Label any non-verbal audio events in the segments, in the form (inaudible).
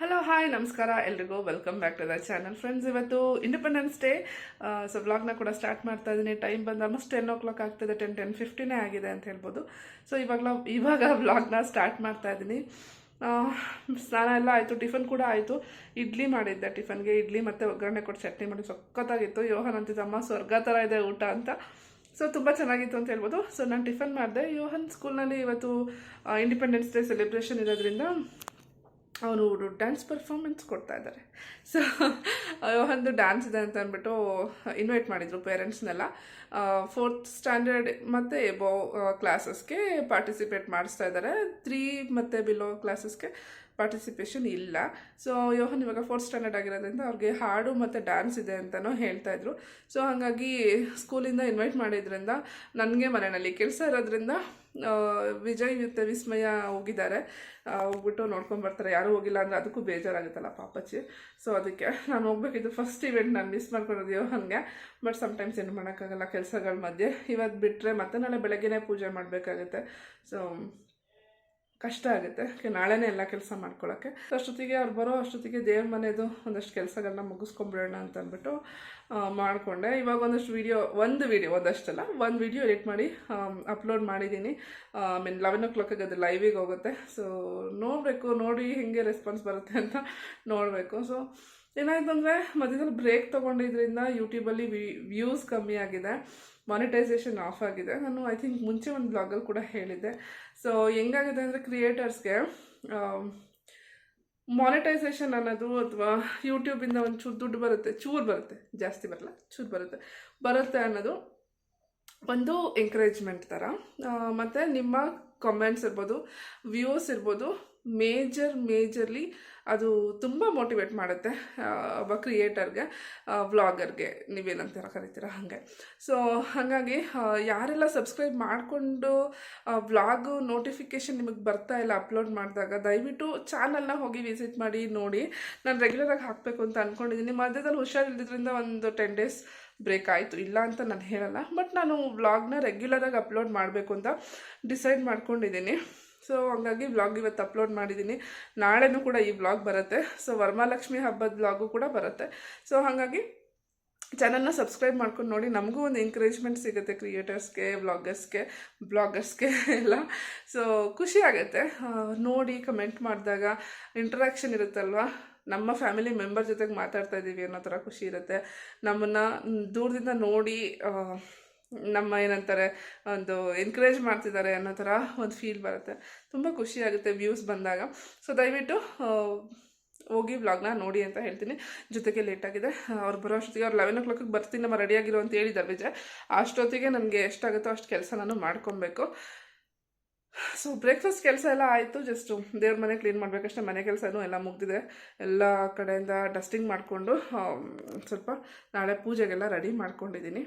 Hello hi ನಮಸ್ಕಾರ ಎಲ್ರಿಗೂ. Welcome back to the channel friends ಇವತ್ತು ಇಂಡಿಪೆಂಡೆನ್ಸ್ ಡೇ ಸೊ ವ್ಲಾಗ್ನ ಕೂಡ ಸ್ಟಾರ್ಟ್ ಮಾಡ್ತಾ ಇದ್ದೀನಿ ಟೈಮ್ ಬಂದು ಆಲ್ಮೋಸ್ಟ್ ಟೆನ್ ಓ ಕ್ಲಾಕ್ ಆಗ್ತಿದೆ ಟೆನ್ ಟೆನ್ ಫಿಫ್ಟಿನೇ ಆಗಿದೆ ಅಂತ ಹೇಳ್ಬೋದು. ಸೊ ಇವಾಗಲ ಇವಾಗ ವ್ಲಾಗ್ನ ಸ್ಟಾರ್ಟ್ ಮಾಡ್ತಾ ಇದ್ದೀನಿ ಸ್ನಾನ ಎಲ್ಲ ಆಯಿತು, ಟಿಫನ್ ಕೂಡ ಆಯಿತು. ಇಡ್ಲಿ ಮಾಡಿದ್ದೆ, ಟಿಫನ್ಗೆ ಇಡ್ಲಿ ಮತ್ತು ಒಗ್ಗರಣೆ ಕೊಟ್ಟು ಚಟ್ನಿ ಮಾಡಿ ಸಖತ್ತಾಗಿತ್ತು. ಯೋಹನ್ ಅಂತಿದ್ದಮ್ಮ ಸ್ವರ್ಗ ಥರ ಇದೆ ಊಟ ಅಂತ. ಸೊ ತುಂಬ ಚೆನ್ನಾಗಿತ್ತು ಅಂತ ಹೇಳ್ಬೋದು. ಸೊ ನಾನು ಟಿಫನ್ ಮಾಡಿದೆ. ಯೋಹನ್ ಸ್ಕೂಲ್ನಲ್ಲಿ ಇವತ್ತು ಇಂಡಿಪೆಂಡೆನ್ಸ್ ಡೇ ಸೆಲೆಬ್ರೇಷನ್ ಇರೋದ್ರಿಂದ ಅವರು ಡ್ಯಾನ್ಸ್ ಪರ್ಫಾರ್ಮೆನ್ಸ್ ಕೊಡ್ತಾ ಇದ್ದಾರೆ ಸೊ ಒಂದು ಡ್ಯಾನ್ಸ್ ಇದೆ ಅಂತ ಅಂದ್ಬಿಟ್ಟು ಇನ್ವೈಟ್ ಮಾಡಿದರು ಪೇರೆಂಟ್ಸ್ನೆಲ್ಲ ಫೋರ್ತ್ ಸ್ಟ್ಯಾಂಡರ್ಡ್ ಮತ್ತು ಎಬೋ ಕ್ಲಾಸಸ್ಗೆ ಪಾರ್ಟಿಸಿಪೇಟ್ ಮಾಡಿಸ್ತಾ ಇದ್ದಾರೆ ತ್ರೀ ಮತ್ತು ಬಿಲೋ ಕ್ಲಾಸಸ್ಗೆ ಪಾರ್ಟಿಸಿಪೇಷನ್ ಇಲ್ಲ. ಸೊ ಯೋಹನ್ ಇವಾಗ ಫೋರ್ತ್ ಸ್ಟ್ಯಾಂಡರ್ಡ್ ಆಗಿರೋದ್ರಿಂದ ಅವ್ರಿಗೆ ಹಾಡು ಮತ್ತು ಡ್ಯಾನ್ಸ್ ಇದೆ ಅಂತಲೂ ಹೇಳ್ತಾ ಇದ್ರು. ಸೊ ಹಾಗಾಗಿ ಸ್ಕೂಲಿಂದ ಇನ್ವೈಟ್ ಮಾಡಿದ್ರಿಂದ ನನಗೆ ಮನೆಯಲ್ಲಿ ಕೆಲಸ ಇರೋದ್ರಿಂದ ವಿಜಯ್ ಮತ್ತು ವಿಸ್ಮಯ ಹೋಗಿದ್ದಾರೆ. ಹೋಗ್ಬಿಟ್ಟು ನೋಡ್ಕೊಂಡು ಬರ್ತಾರೆ. ಯಾರೂ ಹೋಗಿಲ್ಲ ಅಂದರೆ ಅದಕ್ಕೂ ಬೇಜಾರಾಗುತ್ತಲ್ಲ ಪಾಪಚ್ಚಿ ಸೊ ಅದಕ್ಕೆ ನಾನು ಹೋಗ್ಬೇಕಿದ್ದು ಫಸ್ಟ್ ಇವೆಂಟ್ ನಾನು ಮಿಸ್ ಮಾಡ್ಕೊಳೋದು ಹಾಗೆ ಬಟ್ ಸಮಟೈಮ್ಸ್ ಏನು ಮಾಡೋಕ್ಕಾಗಲ್ಲ. ಕೆಲಸಗಳ ಮಧ್ಯೆ. ಇವತ್ತು ಬಿಟ್ಟರೆ ಮತ್ತೆ ನಾಳೆ ಬೆಳಗ್ಗೆನೇ ಪೂಜೆ ಮಾಡಬೇಕಾಗುತ್ತೆ. ಸೊ ಕಷ್ಟ ಆಗುತ್ತೆ. ಯಾಕೆ ನಾಳೆನೇ ಎಲ್ಲ ಕೆಲಸ ಮಾಡ್ಕೊಳ್ಳೋಕ್ಕೆ ಅಷ್ಟೊತ್ತಿಗೆ ಅವ್ರು ಬರೋ ಅಷ್ಟೊತ್ತಿಗೆ ದೇವ್ರ ಮನೆಯದು ಒಂದಷ್ಟು ಕೆಲಸಗಳನ್ನ ಮುಗಿಸ್ಕೊಂಬಿಡೋಣ ಅಂತ ಅಂದ್ಬಿಟ್ಟು ಮಾಡಿಕೊಂಡೆ. ಇವಾಗ ಒಂದಷ್ಟು ವೀಡಿಯೋ ಒಂದು ವೀಡಿಯೋ ಒಂದಷ್ಟಲ್ಲ, ಒಂದು ವೀಡಿಯೋ ಎಡಿಟ್ ಮಾಡಿ ಅಪ್ಲೋಡ್ ಮಾಡಿದ್ದೀನಿ ಮೀನ್ ಲೆವೆನ್ ಓ ಕ್ಲಾಕಿಗೆ ಅದು ಲೈವಿಗೆ ಹೋಗುತ್ತೆ. ಸೊ ನೋಡಬೇಕು, ನೋಡಿ ಹೇಗೆ ರೆಸ್ಪಾನ್ಸ್ ಬರುತ್ತೆ ಅಂತ ನೋಡಬೇಕು. ಸೊ ಏನಾಯ್ತು ಅಂದರೆ, ಮಧ್ಯದಲ್ಲಿ ಬ್ರೇಕ್ ತೊಗೊಂಡಿದ್ರಿಂದ ಯೂಟ್ಯೂಬಲ್ಲಿ ವ್ಯೂಸ್ ಕಮ್ಮಿ ಆಗಿದೆ. ಮಾನಿಟೈಸೇಷನ್ ಆಫ್ ಆಗಿದೆ. ನಾನು ಐ ಥಿಂಕ್ ಮುಂಚೆ ಒಂದು ಬ್ಲಾಗಲ್ಲಿ ಕೂಡ ಹೇಳಿದ್ದೆ. ಸೊ ಹೆಂಗಾಗುತ್ತೆ ಅಂದರೆ ಕ್ರಿಯೇಟರ್ಸ್ಗೆ ಮಾನಿಟೈಸೇಷನ್ ಅನ್ನೋದು ಅಥವಾ ಯೂಟ್ಯೂಬಿಂದ ಒಂದು ಚೂರು ದುಡ್ಡು ಬರುತ್ತೆ, ಚೂರು ಬರುತ್ತೆ, ಜಾಸ್ತಿ ಬರಲ್ಲ, ಚೂರು ಬರುತ್ತೆ ಬರುತ್ತೆ ಅನ್ನೋದು ಒಂದು ಎಂಕರೇಜ್ಮೆಂಟ್ ಥರ ಮತ್ತು ನಿಮ್ಮ ಕಮೆಂಟ್ಸ್ ಇರ್ಬೋದು ವ್ಯೂಸ್ ಇರ್ಬೋದು ಮೇಜರ್ ಮೇಜರ್ಲಿ ಅದು ತುಂಬ ಮೋಟಿವೇಟ್ ಮಾಡುತ್ತೆ ಒಬ್ಬ ಕ್ರಿಯೇಟರ್ಗೆ ವ್ಲಾಗರ್ಗೆ ನೀವೇನಂತೀರ ಕರಿತೀರ ಹಾಗೆ. ಸೊ ಹಾಗಾಗಿ ಯಾರೆಲ್ಲ ಸಬ್ಸ್ಕ್ರೈಬ್ ಮಾಡಿಕೊಂಡು ವ್ಲಾಗು ನೋಟಿಫಿಕೇಷನ್ ನಿಮಗೆ ಬರ್ತಾ ಇಲ್ಲ ಅಪ್ಲೋಡ್ ಮಾಡಿದಾಗ, ದಯವಿಟ್ಟು ಚಾನಲ್ನ ಹೋಗಿ ವಿಸಿಟ್ ಮಾಡಿ, ನೋಡಿ. ನಾನು ರೆಗ್ಯುಲರಾಗಿ ಹಾಕಬೇಕು ಅಂತ ಅಂದ್ಕೊಂಡಿದ್ದೀನಿ ಮಧ್ಯದಲ್ಲಿ ಹುಷಾರಿಲ್ಲದ್ರಿಂದ ಒಂದು ಟೆನ್ ಡೇಸ್ ಬ್ರೇಕ್ ಆಯಿತು. ಇಲ್ಲ ಅಂತ ನಾನು ಹೇಳಲ್ಲ. ಬಟ್ ನಾನು ವ್ಲಾಗ್ನ ರೆಗ್ಯುಲರಾಗಿ ಅಪ್ಲೋಡ್ ಮಾಡಬೇಕು ಅಂತ ಡಿಸೈಡ್ ಮಾಡ್ಕೊಂಡಿದ್ದೀನಿ ಸೊ ಹಂಗಾಗಿ ವ್ಲಾಗ್ ಇವತ್ತು ಅಪ್ಲೋಡ್ ಮಾಡಿದ್ದೀನಿ. ನಾಳೆನೂ ಕೂಡ ಈ ವ್ಲಾಗ್ ಬರುತ್ತೆ. ಸೊ ವರಮಹಾಲಕ್ಷ್ಮಿ ಹಬ್ಬದ ವ್ಲಾಗು ಕೂಡ ಬರುತ್ತೆ. ಸೊ ಹಾಗಾಗಿ ಚಾನಲ್ನ ಸಬ್ಸ್ಕ್ರೈಬ್ ಮಾಡ್ಕೊಂಡು ನೋಡಿ. ನಮಗೂ ಒಂದು ಎಂಕರೇಜ್ಮೆಂಟ್ ಸಿಗುತ್ತೆ ಕ್ರಿಯೇಟರ್ಸ್ಗೆ ವ್ಲಾಗರ್ಸ್ಗೆ ಬ್ಲಾಗರ್ಸ್ಗೆ ಎಲ್ಲ. ಸೊ ಖುಷಿ ಆಗುತ್ತೆ. ನೋಡಿ ಕಮೆಂಟ್ ಮಾಡಿದಾಗ ಇಂಟ್ರಾಕ್ಷನ್ ಇರುತ್ತಲ್ವ? ನಮ್ಮ ಫ್ಯಾಮಿಲಿ ಮೆಂಬರ್ ಜೊತೆಗೆ ಮಾತಾಡ್ತಾ ಇದ್ದೀವಿ ಅನ್ನೋ ಥರ ಖುಷಿ ಇರುತ್ತೆ. ನಮ್ಮನ್ನು ದೂರದಿಂದ ನೋಡಿ ನಮ್ಮ ಏನಂತಾರೆ, ಒಂದು ಎನ್ಕರೇಜ್ ಮಾಡ್ತಿದ್ದಾರೆ ಅನ್ನೋ ಥರ ಒಂದು ಫೀಲ್ ಬರುತ್ತೆ. ತುಂಬ ಖುಷಿ ಆಗುತ್ತೆ ವ್ಯೂಸ್ ಬಂದಾಗ. ಸೊ ದಯವಿಟ್ಟು ಹೋಗಿ ವ್ಲಾಗ್ನ ನೋಡಿ ಅಂತ ಹೇಳ್ತೀನಿ. ಜೊತೆಗೆ ಲೇಟಾಗಿದೆ ಅವ್ರು ಬರೋ ಅಷ್ಟೊತ್ತಿಗೆ ಅವ್ರು ಲೆವೆನ್ ಓ ಕ್ಲಾಕಿಗೆ ಬರ್ತೀನಿ, ನಮ್ಮ ರೆಡಿಯಾಗಿರೋ ಅಂತ ಹೇಳಿದ್ದಾರೆ ವಿಜಯ್. ಅಷ್ಟೊತ್ತಿಗೆ ನನಗೆ ಎಷ್ಟಾಗುತ್ತೋ ಅಷ್ಟು ಕೆಲಸ ನಾನು ಮಾಡ್ಕೊಬೇಕು. ಸೊ ಬ್ರೇಕ್ಫಾಸ್ಟ್ ಕೆಲಸ ಎಲ್ಲ ಆಯಿತು. ಜಸ್ಟು ದೇವ್ರ ಮನೆ ಕ್ಲೀನ್ ಮಾಡಬೇಕಷ್ಟೇ. ಮನೆ ಕೆಲಸನೂ ಎಲ್ಲ ಮುಗ್ದಿದೆ. ಎಲ್ಲ ಕಡೆಯಿಂದ ಡಸ್ಟಿಂಗ್ ಮಾಡಿಕೊಂಡು ಸ್ವಲ್ಪ ನಾಳೆ ಪೂಜೆಗೆಲ್ಲ ರೆಡಿ ಮಾಡ್ಕೊಂಡಿದ್ದೀನಿ.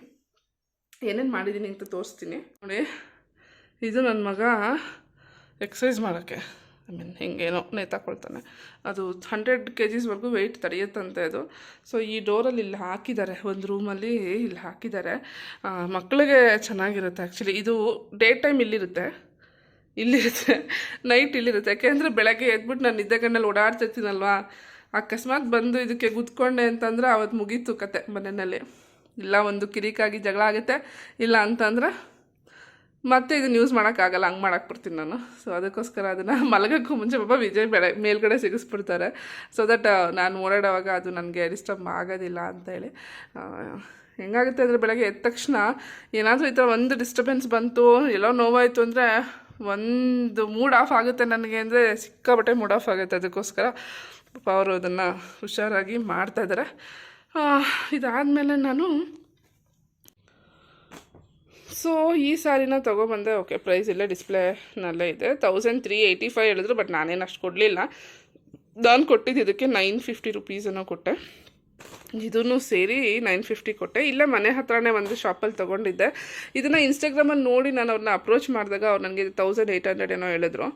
ಏನೇನು ಮಾಡಿದ್ದೀನಿ ಅಂತ ತೋರಿಸ್ತೀನಿ. ನೋಡಿ, ಇದು ನನ್ನ ಮಗ ಎಕ್ಸಸೈಸ್ ಮಾಡೋಕ್ಕೆ. ಐ ಮೀನ್ ಹಿಂಗೇನೋ ನೇತಾಕೊಳ್ತಾನೆ ಅದು ಹಂಡ್ರೆಡ್ ಕೆ ಜಿಸ್ವರೆಗೂ ವೆಯ್ಟ್ ತಡೆಯುತ್ತಂತೆ ಅದು. ಸೊ ಈ ಡೋರಲ್ಲಿ ಇಲ್ಲಿ ಹಾಕಿದ್ದಾರೆ. ಒಂದು ರೂಮಲ್ಲಿ ಇಲ್ಲಿ ಹಾಕಿದ್ದಾರೆ. ಮಕ್ಕಳಿಗೆ ಚೆನ್ನಾಗಿರುತ್ತೆ ಆ್ಯಕ್ಚುಲಿ ಇದು ಡೇ ಟೈಮ್ ಇಲ್ಲಿರುತ್ತೆ. ಇಲ್ಲಿರುತ್ತೆ. ನೈಟ್ ಇಲ್ಲಿರುತ್ತೆ. ಯಾಕೆಂದರೆ ಬೆಳಗ್ಗೆ ಎದ್ಬಿಟ್ಟು ನಾನು ನಿದ್ದೆ ಗಣ್ಣಲ್ಲಿ ಓಡಾಡ್ತಿರ್ತೀನಲ್ವಾ? ಅಕಸ್ಮಾತ್ ಬಂದು ಇದಕ್ಕೆ ಗುದ್ಕೊಂಡೆ ಅಂತಂದ್ರೆ ಅವತ್ತು ಮುಗೀತು ಕತೆ ಮನೆಯಲ್ಲಿ. ಇಲ್ಲ ಒಂದು ಕಿರಿಕಾಗಿ ಜಗಳ ಆಗುತ್ತೆ, ಇಲ್ಲ ಅಂತಂದ್ರೆ ಮತ್ತೆ ಇದನ್ನ ಯೂಸ್ ಮಾಡೋಕ್ಕಾಗಲ್ಲ ಹಂಗೆ ಮಾಡಕ್ಕೆ ಬರ್ತೀನಿ ನಾನು. ಸೊ ಅದಕ್ಕೋಸ್ಕರ ಅದನ್ನು ಮಲಗೋಕ್ಕೂ ಮುಂಚೆ ಪಾಪ ವಿಜಯ್ ಬೆಳೆ, ಮೇಲ್ಗಡೆ ಸಿಗಿಸ್ಬಿಡ್ತಾರೆ. ಸೊ ದಟ್ ನಾನು ಓಡಾಡೋವಾಗ ಅದು ನನಗೆ ಡಿಸ್ಟರ್ಬ್ ಆಗೋದಿಲ್ಲ ಅಂತೇಳಿ ಹೆಂಗಾಗುತ್ತೆ ಅಂದರೆ ಬೆಳಗ್ಗೆ ಎದ್ದ ತಕ್ಷಣ ಏನಾದರೂ ಈ ಥರ ಒಂದು ಡಿಸ್ಟರ್ಬೆನ್ಸ್ ಬಂತು, ಎಲ್ಲೋ ನೋವಾಯಿತು ಅಂದರೆ ಒಂದು ಮೂಡ್ ಆಫ್ ಆಗುತ್ತೆ ನನಗೆ ಅಂದರೆ ಸಿಕ್ಕಾಬಟ್ಟೆ ಮೂಡ್ ಆಫ್ ಆಗುತ್ತೆ ಅದಕ್ಕೋಸ್ಕರ. ಪಾಪ ಅವರು ಅದನ್ನು ಹುಷಾರಾಗಿ ಮಾಡ್ತಾಯಿದ್ದಾರೆ ಇದಾದಮೇಲೆ ನಾನು ಸೊ ಈ ಸಾರಿನ ತೊಗೊಬಂದೆ ಓಕೆ ಪ್ರೈಸ್ ಇಲ್ಲ ಡಿಸ್ಪ್ಲೇನಲ್ಲೇ ಇದೆ. ತೌಸಂಡ್ ತ್ರೀ ಏಯ್ಟಿ ಫೈವ್ ಹೇಳಿದ್ರು ಬಟ್ ನಾನೇನು ಅಷ್ಟು ಕೊಡಲಿಲ್ಲ. ನಾನು ಕೊಟ್ಟಿದ್ದು ಇದಕ್ಕೆ ನೈನ್ ಫಿಫ್ಟಿ ರುಪೀಸನ್ನು ಕೊಟ್ಟೆ. ಇದೂ ಸೇರಿ ನೈನ್ ಫಿಫ್ಟಿ ಕೊಟ್ಟೆ. ಇಲ್ಲೇ ಮನೆ ಹತ್ರನೇ ಒಂದು ಶಾಪಲ್ಲಿ ತೊಗೊಂಡಿದ್ದೆ. ಇದನ್ನು ಇನ್ಸ್ಟಾಗ್ರಾಮಲ್ಲಿ ನೋಡಿ ನಾನು ಅವ್ರನ್ನ ಅಪ್ರೋಚ್ ಮಾಡಿದಾಗ ಅವ್ರು ನನಗೆ ತೌಸಂಡ್ ಏಯ್ಟ್ ಹಂಡ್ರೆಡ್ ಏನೋ ಹೇಳಿದ್ರು.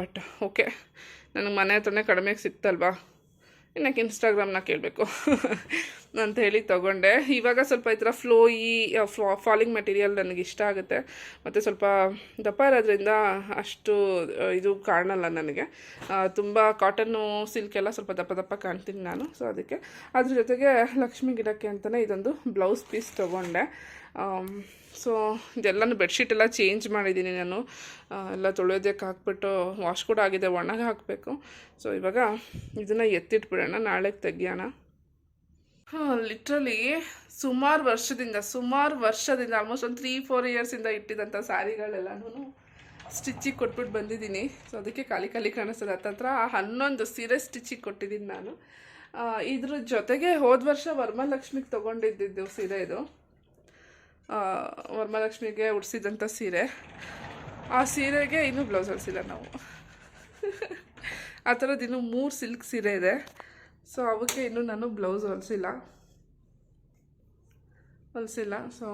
ಬಟ್ ಓಕೆ ನನಗೆ ಮನೆ ಹತ್ರನೇ ಕಡಿಮೆಗೆ ಸಿಕ್ತಲ್ವಾ? ಇನ್ನಕ್ಕೆ ಇನ್ಸ್ಟಾಗ್ರಾಮ್ನ ಕೇಳಬೇಕು (laughs) ಅಂತ ಹೇಳಿ ತೊಗೊಂಡೆ. ಇವಾಗ ಸ್ವಲ್ಪ ಈ ಥರ ಫ್ಲೋ ಈ ಫಾಲಿಂಗ್ ಮೆಟೀರಿಯಲ್ ನನಗೆ ಇಷ್ಟ ಆಗುತ್ತೆ. ಮತ್ತು ಸ್ವಲ್ಪ ದಪ್ಪ ಇರೋದ್ರಿಂದ ಅಷ್ಟು ಇದು ಕಾಣಲ್ಲ ನನಗೆ. ತುಂಬ ಕಾಟನ್ನು ಸಿಲ್ಕ್ ಎಲ್ಲ ಸ್ವಲ್ಪ ದಪ್ಪ ದಪ್ಪ ಕಾಣ್ತೀನಿ ನಾನು. ಸೊ ಅದಕ್ಕೆ ಅದ್ರ ಜೊತೆಗೆ ಲಕ್ಷ್ಮಿ ಗಿಡಕ್ಕೆ ಅಂತಲೇ ಇದೊಂದು ಬ್ಲೌಸ್ ಪೀಸ್ ತೊಗೊಂಡೆ. ಸೊ ಇದೆಲ್ಲನೂ ಬೆಡ್ಶೀಟ್ ಎಲ್ಲ ಚೇಂಜ್ ಮಾಡಿದ್ದೀನಿ ನಾನು. ಎಲ್ಲ ತೊಳೆಯೋದಕ್ಕೆ ಹಾಕ್ಬಿಟ್ಟು ವಾಶ್ ಕೂಡ ಆಗಿದೆ, ಒಣಗೆ ಹಾಕಬೇಕು. ಸೊ ಇವಾಗ ಇದನ್ನು ಎತ್ತಿಟ್ಬಿಡೋಣ, ನಾಳೆಗೆ ತೆಗಿಯೋಣ. ಹಾಂ ಲಿಟ್ರಲಿ ಸುಮಾರು ವರ್ಷದಿಂದ ಸುಮಾರು ವರ್ಷದಿಂದ ಆಲ್ಮೋಸ್ಟ್ ಒಂದು ತ್ರೀ ಫೋರ್ ಇಯರ್ಸಿಂದ ಇಟ್ಟಿದ್ದಂಥ ಸ್ಯಾರಿಗಳೆಲ್ಲನೂ ಸ್ಟಿಚ್ಚಿಗೆ ಕೊಟ್ಬಿಟ್ಟು ಬಂದಿದ್ದೀನಿ. ಸೊ ಅದಕ್ಕೆ ಖಾಲಿ ಖಾಲಿ ಕಾಣಿಸ್ತದೆ. ಹತ್ತತ್ರ ಹನ್ನೊಂದು ಸೀರೆ ಸ್ಟಿಚ್ಚಿಗೆ ಕೊಟ್ಟಿದ್ದೀನಿ ನಾನು. ಇದ್ರ ಜೊತೆಗೆ ಹೋದ ವರ್ಷ ವರಮಹಾಲಕ್ಷ್ಮಿಗೆ ತೊಗೊಂಡಿದ್ದಿದ್ದು ಸೀರೆ ಇದು. ವರಮಹಾಲಕ್ಷ್ಮಿಗೆ ಉಡಿಸಿದಂಥ ಸೀರೆ. ಆ ಸೀರೆಗೆ ಇನ್ನೂ ಬ್ಲೌಸ್ ಹೊಲಿಸಿಲ್ಲ ನಾವು. ಆ ಥರದ್ದು ಇನ್ನೂ ಮೂರು ಸಿಲ್ಕ್ ಸೀರೆ ಇದೆ. ಸೊ ಅವಕ್ಕೆ ಇನ್ನೂ ನಾನು ಬ್ಲೌಸ್ ಹೊಲಿಸಿಲ್ಲ. ಹೊಲಿಸಿಲ್ಲ. ಸೊ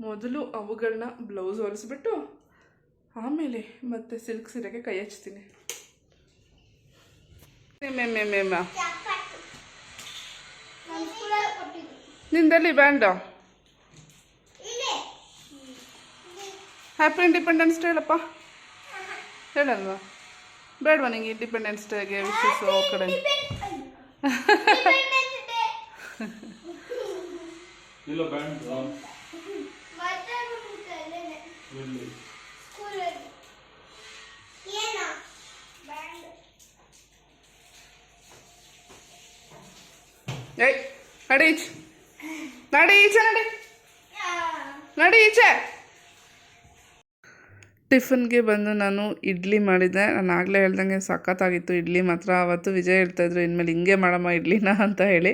ಮೊದಲು ಅವುಗಳನ್ನ ಬ್ಲೌಸ್ ಹೊಲಿಸ್ಬಿಟ್ಟು ಆಮೇಲೆ ಮತ್ತೆ ಸಿಲ್ಕ್ ಸೀರೆಗೆ ಕೈ ಹಚ್ತೀನಿ. ನಿಂದಲ್ಲಿ ಬ್ಯಾಂಡು? ಹ್ಯಾಪಿ ಇಂಡಿಪೆಂಡೆನ್ಸ್ ಡೇ ಹೇಳಪ್ಪ ಹೇಳಲ್ವಾ ಬೇಡವಾ ನಿಂಗೆ ಇಂಡಿಪೆಂಡೆನ್ಸ್ ಡೇಗೆ ವಿಶೇಷ ಕಡೆ ಇಲ್ಲ ಬ್ಯಾಂಡ್ ಎಲ್ಲಿ ಏಯ್ ನಡಿ ಈಚೆ ನಡಿ ಈಚೆ ನಡಿ ನಡಿ ಈಚೆ ಟಿಫನ್ಗೆ ಬಂದು ನಾನು ಇಡ್ಲಿ ಮಾಡಿದ್ದೆ ನಾನು ಆಗಲೇ ಹೇಳ್ದಂಗೆ ಸಖತ್ತಾಗಿತ್ತು. ಇಡ್ಲಿ ಮಾತ್ರ. ಆವತ್ತು ವಿಜಯ್ ಹೇಳ್ತಾಯಿದ್ರು ಇನ್ಮೇಲೆ ಹಿಂಗೆ ಮಾಡಮ್ಮ ಇಡ್ಲಿನ (laughs) ಅಂತ ಹೇಳಿ.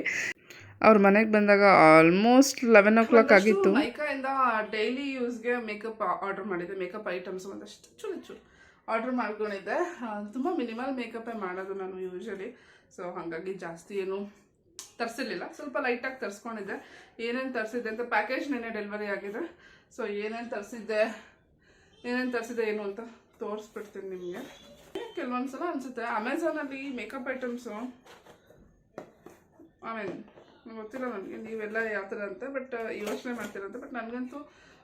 ಅವ್ರ ಮನೆಗೆ ಬಂದಾಗ ಆಲ್ಮೋಸ್ಟ್ ಲೆವೆನ್ ಓ ಕ್ಲಾಕ್ ಆಗಿತ್ತು. ಮೈಕಾಯಿಂದ ಡೈಲಿ ಯೂಸ್ಗೆ ಮೇಕಪ್ ಆರ್ಡರ್ ಮಾಡಿದ್ದೆ. ಮೇಕಪ್ ಐಟಮ್ಸ್ ಒಂದಷ್ಟು ಚೂರು ಚೂರು ಆರ್ಡರ್ ಮಾಡ್ಕೊಂಡಿದ್ದೆ. ತುಂಬ ಮಿನಿಮಲ್ ಮೇಕಪ್ಪೇ ಮಾಡೋದು ನಾನು ಯೂಶ್ವಲಿ ಸೊ ಹಾಗಾಗಿ ಜಾಸ್ತಿ ಏನು ತರಿಸಿರ್ಲಿಲ್ಲ. ಸ್ವಲ್ಪ ಲೈಟಾಗಿ ತರಿಸ್ಕೊಂಡಿದ್ದೆ. ಏನೇನು ತರಿಸಿದ್ದೆ ಅಂತ ಪ್ಯಾಕೇಜ್ ನೆನೆ ಡೆಲಿವರಿ ಆಗಿದೆ. ಸೊ ಏನೇನು ತರಿಸಿದ್ದೆ? ಏನೇನು ತರಿಸಿದೆ ಏನು ಅಂತ ತೋರಿಸ್ಬಿಡ್ತೀನಿ ನಿಮಗೆ ಕೆಲವೊಂದು ಸಲ ಅನಿಸುತ್ತೆ ಅಮೆಝಾನಲ್ಲಿ ಮೇಕಪ್ ಐಟಮ್ಸು ಆಮೇಲೆ ಗೊತ್ತಿಲ್ಲ ನನಗೆ ನೀವೆಲ್ಲ ಯಾವ ಥರ ಅಂತ ಬಟ್ ಯೋಚನೆ ಮಾಡ್ತೀರಂತ ಬಟ್ ನನಗಂತೂ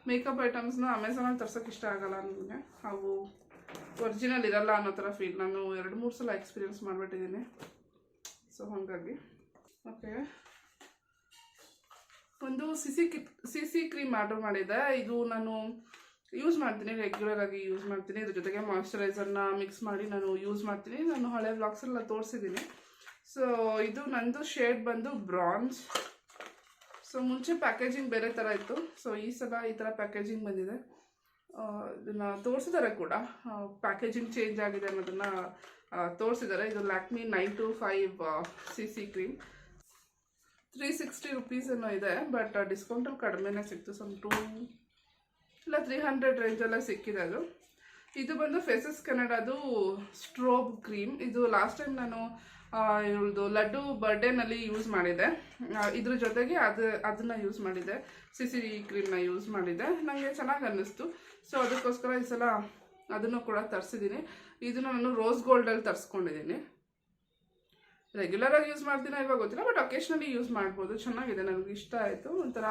ಮೇಕಪ್ ಐಟಮ್ಸ್ನ ಅಮೆಝಾನಲ್ಲಿ ತರ್ಸೋಕೆ ಇಷ್ಟ ಆಗಲ್ಲ ನನಗೆ ಅವು ಒರಿಜಿನಲ್ ಇರಲ್ಲ ಅನ್ನೋ ಥರ ಫೀಲ್ ನಾನು ಎರಡು ಮೂರು ಸಲ ಎಕ್ಸ್ಪೀರಿಯನ್ಸ್ ಮಾಡಿಬಿಟ್ಟಿದ್ದೀನಿ ಸೊ ಹಾಗಾಗಿ ಓಕೆ ಒಂದು ಸಿಸಿ ಕಿ ಸಿಸಿ ಕ್ರೀಮ್ ಆರ್ಡರ್ ಮಾಡಿದ್ದೆ. ಇದು ನಾನು ಯೂಸ್ ಮಾಡ್ತೀನಿ ರೆಗ್ಯುಲರ್ ಆಗಿ ಯೂಸ್ ಮಾಡ್ತೀನಿ. ಇದ್ರ ಜೊತೆಗೆ ಮಾಯಿಶ್ಚರೈಸರ್ನ ಮಿಕ್ಸ್ ಮಾಡಿ ನಾನು ಯೂಸ್ ಮಾಡ್ತೀನಿ. ನಾನು ಹಳೆ ವ್ಲಾಗ್ಸೆಲ್ಲ ತೋರಿಸಿದ್ದೀನಿ. ಸೊ ಇದು ನಂದು ಶೇಡ್ ಬಂದು ಬ್ರಾನ್ಸ್ ಸೊ ಮುಂಚೆ ಪ್ಯಾಕೇಜಿಂಗ್ ಬೇರೆ ಥರ ಇತ್ತು. ಸೊ ಈ ಸಲ ಈ ಥರ ಪ್ಯಾಕೇಜಿಂಗ್ ಬಂದಿದೆ. ಇದನ್ನು ತೋರಿಸಿದ್ದಾರೆ ಕೂಡ. ಪ್ಯಾಕೇಜಿಂಗ್ ಚೇಂಜ್ ಆಗಿದೆ ಅನ್ನೋದನ್ನ ತೋರಿಸಿದ್ದಾರೆ ಇದು Lakme nine to five C C cream three sixty rupees ಏನೋ ಇದೆ ಬಟ್ ಡಿಸ್ಕೌಂಟಲ್ಲಿ ಕಡಿಮೆನೇ ಸಿಕ್ತು. ಸಮ್ ಟೂ ಇಲ್ಲ ತ್ರೀ ಹಂಡ್ರೆಡ್ ರೇಂಜಲ್ಲ ಸಿಕ್ಕಿದೆ ಅದು. ಇದು ಬಂದು ಫೇಸಸ್ ಕನ್ನಡದು ಸ್ಟ್ರೋಬ್ ಕ್ರೀಮ್ ಇದು ಲಾಸ್ಟ್ ಟೈಮ್ ನಾನು ಇವಳದು ಲಡ್ಡು ಬರ್ಡೇನಲ್ಲಿ ಯೂಸ್ ಮಾಡಿದೆ. ಇದ್ರ ಜೊತೆಗೆ ಅದು, ಅದನ್ನು ಯೂಸ್ ಮಾಡಿದ್ದೆ ಸಿ ಸಿ ಕ್ರೀಮ್ನ ಯೂಸ್ ಮಾಡಿದ್ದೆ ನನಗೆ ಚೆನ್ನಾಗಿ ಅನ್ನಿಸ್ತು. ಸೊ ಅದಕ್ಕೋಸ್ಕರ ಈ ಸಲ ಅದನ್ನು ಕೂಡ ತರಿಸಿದ್ದೀನಿ ಇದನ್ನು ನಾನು ರೋಸ್ ಗೋಲ್ಡಲ್ಲಿ ತರಿಸ್ಕೊಂಡಿದ್ದೀನಿ ರೆಗ್ಯುಲರಾಗಿ ಯೂಸ್ ಮಾಡ್ತೀನ ಇವಾಗ ಗೊತ್ತಿಲ್ಲ ಬಟ್ ಒಕೇಶ್ನಲಿ ಯೂಸ್ ಮಾಡ್ಬೋದು. ಚೆನ್ನಾಗಿದೆ, ನನಗೆ ಇಷ್ಟ ಆಯಿತು. ಒಂಥರ